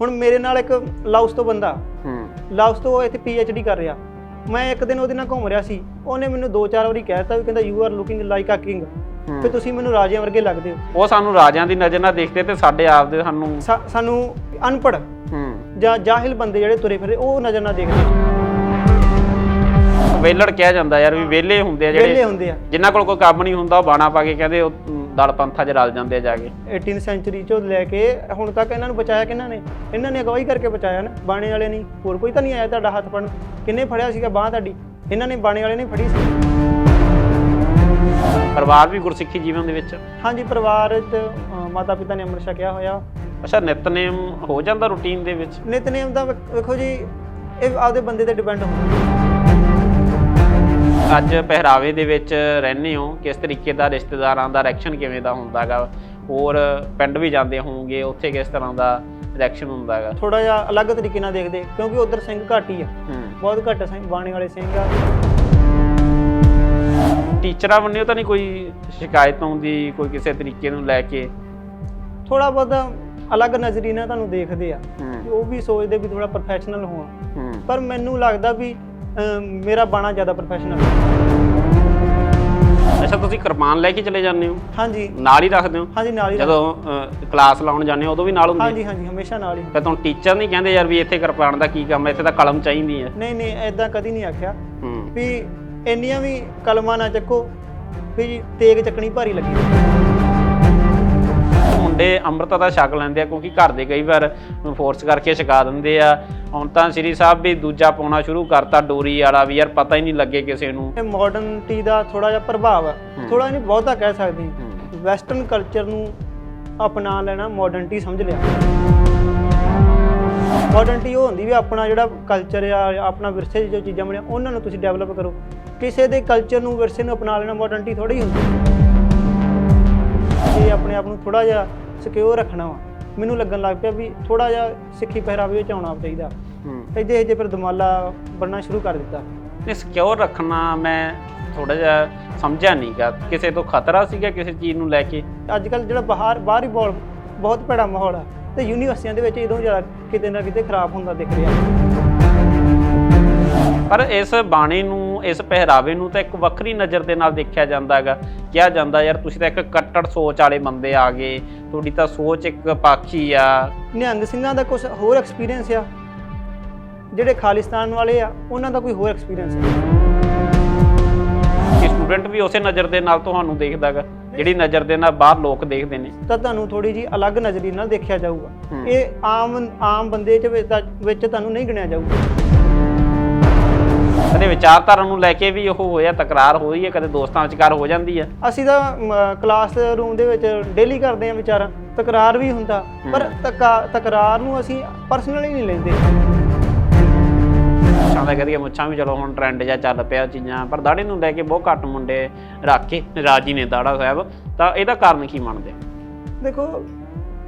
ਹੁਣ ਮੇਰੇ ਨਾਲ ਇੱਕ ਲਾਓਸ ਤੋਂ ਬੰਦਾ ਹੂੰ। ਲਾਓਸ ਤੋਂ ਉਹ ਇੱਥੇ ਡੀ ਕਰ ਰਿਹਾ। ਮੈਂ ਇੱਕ ਦਿਨ ਉਹਦੇ ਨਾਲ ਘੁੰਮ ਰਿਹਾ ਸੀ। ਉਹਨੇ ਮੈਨੂੰ ਦੋ ਚਾਰ ਵਾਰੀ ਕਹਿ ਦਿੱਤਾ ਵੀ ਕਹਿੰਦਾ you are looking like a king. ਤੇ ਤੁਸੀਂ ਮੈਨੂੰ ਰਾਜਿਆਂ ਵਰਗੇ ਲੱਗਦੇ ਹੋ। ਉਹ ਸਾਨੂੰ ਰਾਜਿਆਂ ਦੀ ਨਜ਼ਰ ਨਾਲ ਦੇਖਦੇ ਤੇ ਸਾਡੇ ਆਪ ਦੇ ਸਾਨੂੰ ਸਾਨੂੰ ਅਨਪੜ੍ਹ ਹੂੰ। ਜਾਂ ਜਾਹਿਲ ਬੰਦੇ ਜਿਹੜੇ ਤੁਰੇ ਫਿਰਦੇ ਉਹ ਨਜ਼ਰ ਨਾਲ ਦੇਖਦੇ ਵੇਲੜ ਕਿਹਾ ਜਾਂਦਾ ਯਾਰ ਵੀ ਵਿਹਲੇ ਹੁੰਦੇ ਆ ਜਿਹੜੇ ਹੁੰਦੇ ਆ। ਜਿਨ੍ਹਾਂ ਕੋਲ ਕੋਈ ਕੰਮ ਨਹੀਂ ਹੁੰਦਾ ਉਹ ਬਾਣਾ ਪਾ ਕੇ ਕਹਿੰਦੇ ਦਲ ਪੰਥਾਂ 'ਚ ਰਲ ਜਾਂਦੇ ਆ ਜਾ ਕੇ। 18 ਸੈਂਚੁਰੀ ਚੋਂ ਲੈ ਕੇ ਹੁਣ ਤੱਕ ਇਹਨਾਂ ਨੂੰ ਬਚਾਇਆ ਕਿਹਨਾਂ ਨੇ? ਇਹਨਾਂ ਨੇ ਅਗਵਾਈ ਕਰਕੇ ਬਚਾਇਆ ਨਾ ਬਾਣੇ ਵਾਲੇ ਨਹੀਂ। ਹੋਰ ਕੋਈ ਤਾਂ ਨਹੀਂ ਆਇਆ ਤੁਹਾਡਾ ਹੱਥ ਫੜਨ ਕਿੰਨੇ ਫੜਿਆ ਸੀਗਾ ਬਾਹ ਤੁਹਾਡੀ? ਇਹਨਾਂ ਨੇ ਬਾਣੇ ਵਾਲੇ ਨੇ ਫੜੀ ਸੀ। ਪਰਿਵਾਰ ਵੀ ਗੁਰਸਿੱਖੀ ਜੀਵਨ ਦੇ ਵਿੱਚ। ਹਾਂਜੀ ਪਰਿਵਾਰ ਚ ਮਾਤਾ ਪਿਤਾ ਨੇ ਅੰਮ੍ਰਿਤ ਛਕਿਆ ਹੋਇਆ। ਅੱਛਾ ਨਿਤਨੇਮ ਹੋ ਜਾਂਦਾ ਰੁਟੀਨ ਦੇ ਵਿੱਚ? ਨਿਤਨੇਮ ਦਾ ਵੇਖ- ਵੇਖੋ ਜੀ ਇਹ ਆਪਦੇ ਬੰਦੇ ਤੇ ਡਿਪੈਂਡ ਹੁੰਦਾ। ਅੱਜ ਪਹਿਰਾਵੇ ਦੇ ਵਿੱਚ ਰਹਿੰਦੇ ਹੋ ਕਿਸ ਤਰੀਕੇ ਦਾ ਰਿਸ਼ਤੇਦਾਰਾਂ ਦਾ ਰਿਐਕਸ਼ਨ ਕਿਵੇਂ ਦਾ ਹੁੰਦਾਗਾ? ਹੋਰ ਪਿੰਡ ਵੀ ਜਾਂਦੇ ਹੋਵੋਗੇ ਉੱਥੇ ਕਿਸ ਤਰ੍ਹਾਂ ਦਾ ਰਿਐਕਸ਼ਨ ਹੁੰਦਾਗਾ? ਥੋੜਾ ਜਿਹਾ ਅਲੱਗ ਤਰੀਕੇ ਨਾਲ ਦੇਖਦੇ ਕਿਉਂਕਿ ਉਧਰ ਸਿੰਘ ਘੱਟ ਹੀ ਆ। ਬਹੁਤ ਘੱਟ ਸਿੰਘ ਬਾਣੇ ਵਾਲੇ ਸਿੰਘ ਆ। ਟੀਚਰਾਂ ਬੰਨਿਓ ਤਾਂ ਨਹੀਂ ਕੋਈ ਸ਼ਿਕਾਇਤ ਆਉਂਦੀ ਕੋਈ ਕਿਸੇ ਤਰੀਕੇ ਨੂੰ ਲੈ ਕੇ? ਥੋੜਾ ਬਹੁਤ ਅਲੱਗ ਨਜ਼ਰੀਏ ਨਾਲ ਤੁਹਾਨੂੰ ਦੇਖਦੇ ਆ। ਉਹ ਵੀ ਸੋਚਦੇ ਵੀ ਥੋੜਾ ਪ੍ਰੋਫੈਸ਼ਨਲ ਹੋਣ ਪਰ ਮੈਨੂੰ ਲੱਗਦਾ ਵੀ ਮੇਰਾ ਬਾਣਾ ਜ਼ਿਆਦਾ ਪ੍ਰੋਫੈਸ਼ਨਲ ਅੱਛਾ ਤੁਸੀਂ ਕਿਰਪਾਨ ਲੈ ਕੇ ਚਲੇ ਜਾਂਦੇ ਹੋ? ਹਾਂਜੀ। ਨਾਲ ਹੀ ਰੱਖਦੇ ਹੋ? ਹਾਂਜੀ ਨਾਲ ਹੀ ਜਦੋਂ ਕਲਾਸ ਲਾਉਣ ਜਾਂਦੇ ਹੋ ਉਦੋਂ ਵੀ ਨਾਲ ਹੁੰਦੀ ਹੈ? ਹਾਂਜੀ ਹਾਂਜੀ ਹਮੇਸ਼ਾ ਨਾਲ ਹੀ। ਫਿਰ ਤੁਹਾਨੂੰ ਟੀਚਰ ਨਹੀਂ ਕਹਿੰਦੇ ਯਾਰ ਵੀ ਇੱਥੇ ਕਿਰਪਾਨ ਦਾ ਕੀ ਕੰਮ ਹੈ ਇੱਥੇ ਤਾਂ ਕਲਮ ਚਾਹੀਦੀ ਹੈ। ਨਹੀਂ ਨਹੀਂ ਐਦਾਂ ਕਦੀ ਨਹੀਂ ਆਖਿਆ। ਹੂੰ। ਵੀ ਇੰਨੀਆਂ ਵੀ ਕਲਮਾਂ ਨਾ ਚੱਕੋ ਵੀ ਤੇਗ ਚੱਕਣੀ ਭਾਰੀ ਲੱਗੀ। ਮੁੰਡੇ ਅੰਮ੍ਰਿਤ ਦਾ ਛਕ ਲੈਂਦੇ ਆ ਕਿਉਂਕਿ ਘਰ ਦੇ ਕਈ ਵਾਰ ਫੋਰਸ ਕਰਕੇ ਛਕਾ ਦਿੰਦੇ ਆ। ਹੁਣ ਤਾਂ ਸ੍ਰੀ ਸਾਹਿਬ ਵੀ ਦੂਜਾ ਪਾਉਣਾ ਸ਼ੁਰੂ ਕਰਤਾ ਡੋਰੀ ਵਾਲਾ ਵੀ ਯਾਰ ਪਤਾ ਹੀ ਨਹੀਂ ਲੱਗੇ ਕਿਸੇ ਨੂੰ। ਇਹ ਮਾਡਰਨਟੀ ਦਾ ਥੋੜਾ ਜਿਹਾ ਪ੍ਰਭਾਵ ਹੈ। ਥੋੜਾ ਨਹੀਂ ਬਹੁਤਾ ਕਹਿ ਸਕਦੇ। ਵੈਸਟਰਨ ਕਲਚਰ ਨੂੰ ਅਪਣਾ ਲੈਣਾ ਮਾਡਰਨਟੀ ਸਮਝ ਲਿਆ। ਮਾਡਰਨਟੀ ਉਹ ਹੁੰਦੀ ਵੀ ਆਪਣਾ ਜਿਹੜਾ ਕਲਚਰ ਆ ਆਪਣਾ ਵਿਰਸੇ ਜੋ ਚੀਜ਼ਾਂ ਬਣੀਆਂ ਉਹਨਾਂ ਨੂੰ ਤੁਸੀਂ ਡਿਵੈਲਪ ਕਰੋ। ਕਿਸੇ ਦੇ ਕਲਚਰ ਨੂੰ ਵਿਰਸੇ ਨੂੰ ਅਪਣਾ ਲੈਣਾ ਮਾਡਰਨਟੀ ਥੋੜੀ ਹੁੰਦੀ। ਇਹ ਆਪਣੇ ਆਪ ਨੂੰ ਥੋੜਾ ਜਿਹਾ ਸਿਕਿਉਰ ਰੱਖਣਾ ਵਾ। ਮੈਨੂੰ ਲੱਗਣ ਲੱਗ ਪਿਆ ਵੀ ਥੋੜਾ ਜਿਹਾ ਸਿੱਖੀ ਪਹਿਰਾਵੇ ਵਿੱਚ ਆਉਣਾ ਚਾਹੀਦਾ। ਹੂੰ। ਇਹਦੇ ਇਹਦੇ ਫਿਰ ਦਮਾਲਾ ਬਣਨਾ ਸ਼ੁਰੂ ਕਰ ਦਿੱਤਾ। ਇਹ ਸਿਕਿਉਰ ਰੱਖਣਾ ਮੈਂ ਥੋੜਾ ਜਿਹਾ ਸਮਝਿਆ ਨਹੀਂਗਾ ਕਿਸੇ ਤੋਂ ਖਤਰਾ ਸੀਗਾ ਕਿਸੇ ਚੀਜ਼ ਨੂੰ ਲੈ ਕੇ? ਅੱਜ ਕੱਲ ਜਿਹੜਾ ਬਾਹਰ ਬਾਹਰ ਹੀ ਬਹੁਤ ਬਹੁਤ ਭੈੜਾ ਮਾਹੌਲ ਆ। ਤੇ ਯੂਨੀਵਰਸਿਟੀਆਂ ਦੇ ਵਿੱਚ ਇਦੋਂ ਜ਼ਿਆਦਾ ਕਿਤੇ ਨਾ ਕਿਤੇ ਖਰਾਬ ਹੁੰਦਾ ਦਿਖ ਰਿਹਾ। ਪਰ ਇਸ ਬਾਣੀ ਨੂੰ ਇਸ ਪਹਿਰਾਵੇ ਨੂੰ ਤਾਂ ਇੱਕ ਵੱਖਰੀ ਨਜ਼ਰ ਦੇ ਨਾਲ ਦੇਖਿਆ ਜਾਂਦਾ ਹੈਗਾ ਕਿਹਾ ਜਾਂਦਾ ਯਾਰ ਤੁਸੀਂ ਤਾਂ ਇੱਕ ਕੱਟੜ ਸੋਚ ਵਾਲੇ ਬੰਦੇ ਆ ਗਏ ਤੁਹਾਡੀ ਤਾਂ ਸੋਚ ਇੱਕ ਪਾਖੀ ਆ। ਨਿਹੰਗ ਸਿੰਘਾਂ ਦਾ ਕੁਝ ਹੋਰ ਐਕਸਪੀਰੀਅੰਸ ਆ? ਜਿਹੜੇ ਖਾਲਿਸਤਾਨ ਵਾਲੇ ਆ ਉਹਨਾਂ ਦਾ ਕੋਈ ਹੋਰ ਐਕਸਪੀਰੀਅੰਸ ਹੈ ਕਿ ਸਟੂਡੈਂਟ ਵੀ ਉਸੇ ਨਜ਼ਰ ਦੇ ਨਾਲ ਤੁਹਾਨੂੰ ਦੇਖਦਾ ਹੈਗਾ ਜਿਹੜੀ ਨਜ਼ਰ ਦੇ ਨਾਲ ਬਾਹਰ ਲੋਕ ਦੇਖਦੇ ਨੇ। ਤਾਂ ਤੁਹਾਨੂੰ ਥੋੜੀ ਜੀ ਅਲੱਗ ਨਜ਼ਰੀਏ ਨਾਲ ਦੇਖਿਆ ਜਾਊਗਾ। ਇਹ ਆਮ ਆਮ ਬੰਦੇ ਚ ਵਿੱਚ ਤੁਹਾਨੂੰ ਨਹੀਂ ਗਿਣਿਆ ਜਾਊਗਾ। ਕਦੇ ਵਿਚਾਰਧਾਰਾ ਨੂੰ ਲੈ ਕੇ ਵੀ ਉਹ ਹੋਇਆ ਤਕਰਾਰ ਹੋਈ ਹੈ ਕਦੇ ਦੋਸਤਾਂ ਵਿਚਕਾਰ ਹੋ ਜਾਂਦੀ ਹੈ? ਅਸੀਂ ਤਾਂ ਕਲਾਸ ਰੂਮ ਦੇ ਵਿੱਚ ਡੇਲੀ ਕਰਦੇ ਆ ਵਿਚਾਰਾ ਤਕਰਾਰ ਵੀ ਹੁੰਦਾ ਪਰ ਤਕਾ- ਤਕਰਾਰ ਨੂੰ ਅਸੀਂ ਪਰਸਨਲੀ ਨਹੀਂ ਲੈਂਦੇ। ਮੁੱਛਾਂ ਦਾ ਕਰੀਏ ਮੁੱਛਾਂ ਵੀ ਚਲੋ ਹੁਣ ਟ੍ਰੈਂਡ ਜਿਹਾ ਚੱਲ ਪਿਆ ਚੀਜ਼ਾਂ ਪਰ ਦਾੜੀ ਨੂੰ ਲੈ ਕੇ ਬਹੁਤ ਘੱਟ ਮੁੰਡੇ ਰੱਖ ਕੇ ਰਾਜੀ ਨੇ ਦਾੜਾ ਸਾਹਿਬ ਤਾਂ ਇਹਦਾ ਕਾਰਨ ਕੀ ਮੰਨਦੇ ਦੇਖੋ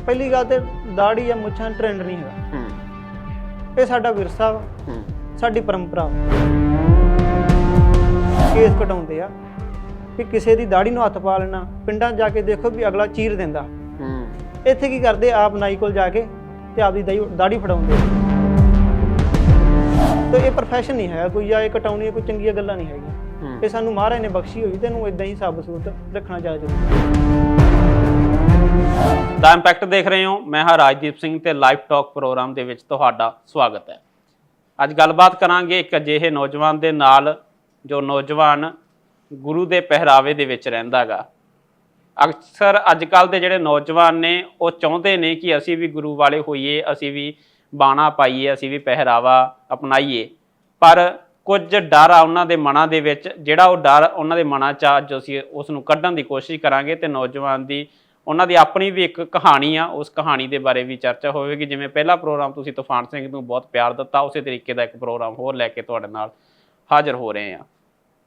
ਪਹਿਲੀ ਗੱਲ ਤੇ ਦਾੜੀ ਜਾਂ ਮੁੱਛਾਂ ਟ੍ਰੈਂਡ ਨਹੀਂ ਹੈਗਾ। ਹੂੰ। ਇਹ ਸਾਡਾ ਵਿਰਸਾ ਵਾ। ਹੂੰ। ਸਾਡੀ ਪਰੰਪਰਾ। ਕੇਸ ਕਟਾਉਂਦੇ ਆ ਕਿ ਕਿਸੇ ਦੀ ਦਾੜੀ ਨੂੰ ਹੱਥ ਪਾ ਲੈਣਾ ਪਿੰਡਾਂ ਜਾ ਕੇ ਦੇਖੋ ਵੀ ਅਗਲਾ ਚੀਰ ਦਿੰਦਾ। ਹੂੰ। ਇੱਥੇ ਕੀ ਕਰਦੇ? ਆਪ ਨਾਈ ਕੋਲ ਜਾ ਕੇ ਤੇ ਆਪਦੀ ਦਾੜੀ ਫੜਾਉਂਦੇ। ਤੇ ਇਹ ਪ੍ਰੋਫੈਸ਼ਨ ਨਹੀਂ ਹੈਗਾ ਕੋਈ ਆ ਇਹ ਕਟਾਉਣੀ ਕੋਈ ਚੰਗੀਆਂ ਗੱਲਾਂ ਨਹੀਂ ਹੈਗੀਆਂ। ਹੂੰ। ਇਹ ਸਾਨੂੰ ਮਹਾਰਾਜ ਨੇ ਬਖਸ਼ੀ ਹੋਈ ਤੇ ਇਹਨੂੰ ਇਦਾਂ ਹੀ ਸਾਬਤ ਸੂਰਤ ਰੱਖਣਾ ਚਾਹੀਦਾ। ਦਾ ਇੰਪੈਕਟ ਦੇਖ ਰਹੇ ਹੋ। ਮੈਂ ਹਾਂ ਰਾਜਦੀਪ ਸਿੰਘ ਤੇ ਲਾਈਵ ਟਾਕ ਪ੍ਰੋਗਰਾਮ ਦੇ ਵਿੱਚ ਤੁਹਾਡਾ ਸਵਾਗਤ ਹੈ। ਅੱਜ ਗੱਲਬਾਤ ਕਰਾਂਗੇ ਇੱਕ ਅਜਿਹੇ ਨੌਜਵਾਨ ਦੇ ਨਾਲ ਜੋ ਨੌਜਵਾਨ ਗੁਰੂ ਦੇ ਪਹਿਰਾਵੇ ਦੇ ਵਿੱਚ ਰਹਿੰਦਾਗਾ ਅਕਸਰ ਅੱਜ ਕੱਲ ਦੇ ਜਿਹੜੇ ਨੌਜਵਾਨ ਨੇ ਉਹ ਚਾਹੁੰਦੇ ਨੇ ਕਿ ਅਸੀਂ ਵੀ ਗੁਰੂ ਵਾਲੇ ਹੋਈਏ ਅਸੀਂ ਵੀ ਬਾਣਾ ਪਾਈਏ ਅਸੀਂ ਵੀ ਪਹਿਰਾਵਾ ਅਪਣਾਈਏ। ਪਰ ਕੁਝ ਡਰ ਆ ਉਹਨਾਂ ਦੇ ਮਨਾਂ ਦੇ ਵਿੱਚ ਜਿਹੜਾ ਉਹ ਡਰ ਉਹਨਾਂ ਦੇ ਮਨਾਂ 'ਚ ਆ, ਅੱਜ ਅਸੀਂ ਉਸ ਨੂੰ ਕੱਢਣ ਦੀ ਕੋਸ਼ਿਸ਼ ਕਰਾਂਗੇ ਤੇ ਨੌਜਵਾਨ ਦੀ ਉਹਨਾਂ ਦੀ ਆਪਣੀ ਵੀ ਇੱਕ ਕਹਾਣੀ ਆ ਉਸ ਕਹਾਣੀ ਦੇ ਬਾਰੇ ਵੀ ਚਰਚਾ ਹੋਵੇਗੀ। ਜਿਵੇਂ ਪਹਿਲਾ ਪ੍ਰੋਗਰਾਮ ਤੁਸੀਂ ਤੂਫਾਨ ਸਿੰਘ ਨੂੰ ਬਹੁਤ ਪਿਆਰ ਦਿੱਤਾ ਉਸੇ ਤਰੀਕੇ ਦਾ ਇੱਕ ਪ੍ਰੋਗਰਾਮ ਹੋਰ ਲੈ ਕੇ ਤੁਹਾਡੇ ਨਾਲ ਹਾਜ਼ਰ ਹੋ ਰਹੇ ਹਾਂ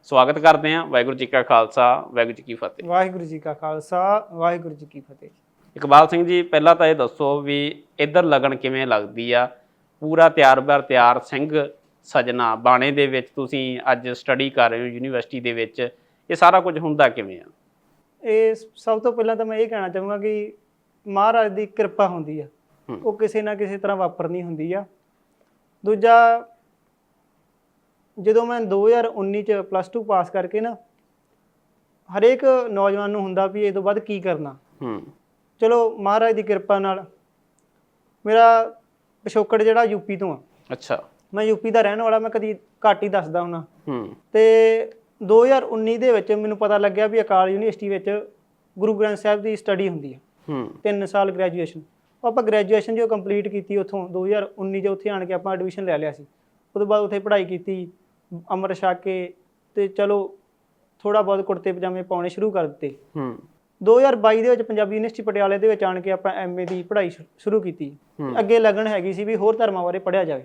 ਸਵਾਗਤ ਕਰਦੇ ਹਾਂ ਵਾਹਿਗੁਰੂ ਜੀ ਕਾ ਖਾਲਸਾ ਵਾਹਿਗੁਰੂ ਜੀ ਕੀ ਫਤਿਹ। ਵਾਹਿਗੁਰੂ ਜੀ ਕਾ ਖਾਲਸਾ ਵਾਹਿਗੁਰੂ ਜੀ ਕੀ ਫਤਿਹ। ਇਕਬਾਲ ਸਿੰਘ ਜੀ ਪਹਿਲਾਂ ਤਾਂ ਇਹ ਦੱਸੋ ਵੀ ਇੱਧਰ ਲਗਨ ਕਿਵੇਂ ਲੱਗਦੀ ਆ? ਪੂਰਾ ਤਿਆਰ-ਬਰ ਤਿਆਰ ਸਿੰਘ ਸਜਣਾ ਬਾਣੇ ਦੇ ਵਿੱਚ ਤੁਸੀਂ ਅੱਜ ਸਟੱਡੀ ਕਰ ਰਹੇ ਹੋ ਯੂਨੀਵਰਸਿਟੀ ਦੇ ਵਿੱਚ। ਇਹ ਸਾਰਾ ਕੁਝ ਹੁੰਦਾ ਕਿਵੇਂ ਆ? ਇਹ ਸਭ ਤੋਂ ਪਹਿਲਾਂ ਤਾਂ ਮੈਂ ਇਹ ਕਹਿਣਾ ਚਾਹੂੰਗਾ ਕਿ ਮਹਾਰਾਜ ਦੀ ਕਿਰਪਾ ਹੁੰਦੀ ਆ। ਉਹ ਕਿਸੇ ਨਾ ਕਿਸੇ ਤਰ੍ਹਾਂ ਵਾਪਰਨੀ ਹੁੰਦੀ ਆ। ਦੂਜਾ ਜਦੋਂ ਮੈਂ 2019 ਚ ਪਲੱਸ 2 ਪਾਸ ਕਰਕੇ ਨਾ ਹਰੇਕ ਨੌਜਵਾਨ ਨੂੰ ਹੁੰਦਾ ਵੀ ਇਹ ਤੋਂ ਬਾਅਦ ਕੀ ਕਰਨਾ। ਹੂੰ। ਚਲੋ ਮਹਾਰਾਜ ਦੀ ਕਿਰਪਾ ਨਾਲ ਮੇਰਾ ਪਿਛੋਕੜ ਜਿਹੜਾ ਯੂਪੀ ਤੋਂ ਆ। ਅੱਛਾ। ਮੈਂ ਯੂਪੀ ਦਾ ਰਹਿਣ ਵਾਲਾ ਮੈਂ ਕਦੀ ਘੱਟ ਹੀ ਦੱਸਦਾ ਹੁਣਾ ਹੂੰ। ਤੇ 2019 ਦੇ ਵਿੱਚ ਮੈਨੂੰ ਪਤਾ ਲੱਗਿਆ ਵੀ ਅਕਾਲ ਯੂਨੀਵਰਸਿਟੀ ਵਿੱਚ ਗੁਰੂ ਗ੍ਰੰਥ ਸਾਹਿਬ ਦੀ ਸਟੱਡੀ ਹੁੰਦੀ ਹੈ। ਹੂੰ। 3 ਸਾਲ ਗ੍ਰੈਜੂਏਸ਼ਨ ਆਪਾਂ ਗ੍ਰੈਜੂਏਸ਼ਨ ਜੋ ਕੰਪਲੀਟ ਕੀਤੀ ਉੱਥੋਂ 2019 ਚ ਉੱਥੇ ਆਣ ਕੇ ਆਪਾਂ ਐਡਮਿਸ਼ਨ ਲੈ ਲਿਆ ਸੀ। ਉਸ ਤੋਂ ਬਾਅਦ ਉੱਥੇ ਪੜ੍ਹਾਈ ਕੀਤੀ ਅੰਮ੍ਰਿਤ ਛਕ ਕੇ ਤੇ ਚਲੋ ਥੋੜਾ ਬਹੁਤ ਕੁੜਤੇ ਪਜਾਮੇ ਪਾਉਣੇ ਸ਼ੁਰੂ ਕਰ ਦਿੱਤੇ। ਹੂੰ। 2022 ਦੇ ਵਿੱਚ ਪੰਜਾਬੀ ਯੂਨੀਵਰਸਿਟੀ ਪਟਿਆਲੇ ਦੇ ਵਿੱਚ ਆਣ ਕੇ ਆਪਾਂ ਐਮਏ ਦੀ ਪੜ੍ਹਾਈ ਸ਼ੁਰੂ ਕੀਤੀ। ਅੱਗੇ ਲੱਗਣ ਹੈਗੀ ਸੀ ਵੀ ਹੋਰ ਧਰਮਾਂ ਬਾਰੇ ਪੜ੍ਹਿਆ ਜਾਵੇ।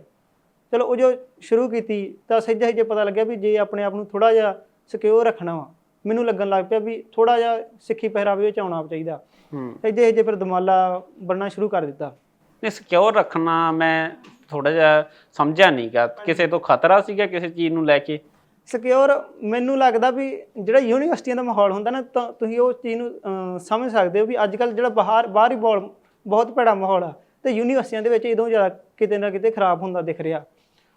ਚਲੋ ਉਹ ਜੋ ਸ਼ੁਰੂ ਕੀਤੀ ਤਾਂ ਸਹਿਜੇ ਸਹਿਜੇ ਪਤਾ ਲੱਗਿਆ ਵੀ ਜੇ ਆਪਣੇ ਆਪ ਨੂੰ ਥੋੜਾ ਜਿਹਾ ਸਿਕਿਉਰ ਰੱਖਣਾ ਵਾ ਮੈਨੂੰ ਲੱਗਣ ਲੱਗ ਪਿਆ ਵੀ ਥੋੜਾ ਜਿਹਾ ਸਿੱਖੀ ਪਹਿਰਾਵੇ ਵਿੱਚ ਆਉਣਾ ਚਾਹੀਦਾ। ਹੂੰ। ਸਹਿਜੇ ਸਹਿਜੇ ਫਿਰ ਦਮਾਲਾ ਬਣਨਾ ਸ਼ੁਰੂ ਕਰ ਦਿੱਤਾ। ਨਹੀਂ ਸਿਕਿਉਰ ਰੱਖਣਾ ਮੈਂ ਥੋੜਾ ਜਿਹਾ ਸਮਝਿਆ ਨਹੀਂਗਾ ਕਿਸੇ ਤੋਂ ਖਤਰਾ ਸੀਗਾ ਕਿਸੇ ਚੀਜ਼ ਨੂੰ ਲੈ ਕੇ? ਸਿਕਿਉਰ ਮੈਨੂੰ ਲੱਗਦਾ ਵੀ ਜਿਹੜਾ ਯੂਨੀਵਰਸਿਟੀਆਂ ਦਾ ਮਾਹੌਲ ਹੁੰਦਾ ਨਾ ਤਾਂ ਤੁਸੀਂ ਉਹ ਚੀਜ਼ ਨੂੰ ਸਮਝ ਸਕਦੇ ਹੋ ਵੀ ਅੱਜ ਕੱਲ ਜਿਹੜਾ ਬਾਹਰ ਬਾਹਰ ਹੀ ਮਾਹੌਲ ਬਹੁਤ ਭੈੜਾ ਮਾਹੌਲ ਆ ਤੇ ਯੂਨੀਵਰਸਿਟੀਆਂ ਦੇ ਵਿੱਚ ਇਦੋਂ ਜ਼ਿਆਦਾ ਕਿਤੇ ਨਾ ਕਿਤੇ ਖਰਾਬ ਹੁੰਦਾ ਦਿਖ ਰਿਹਾ।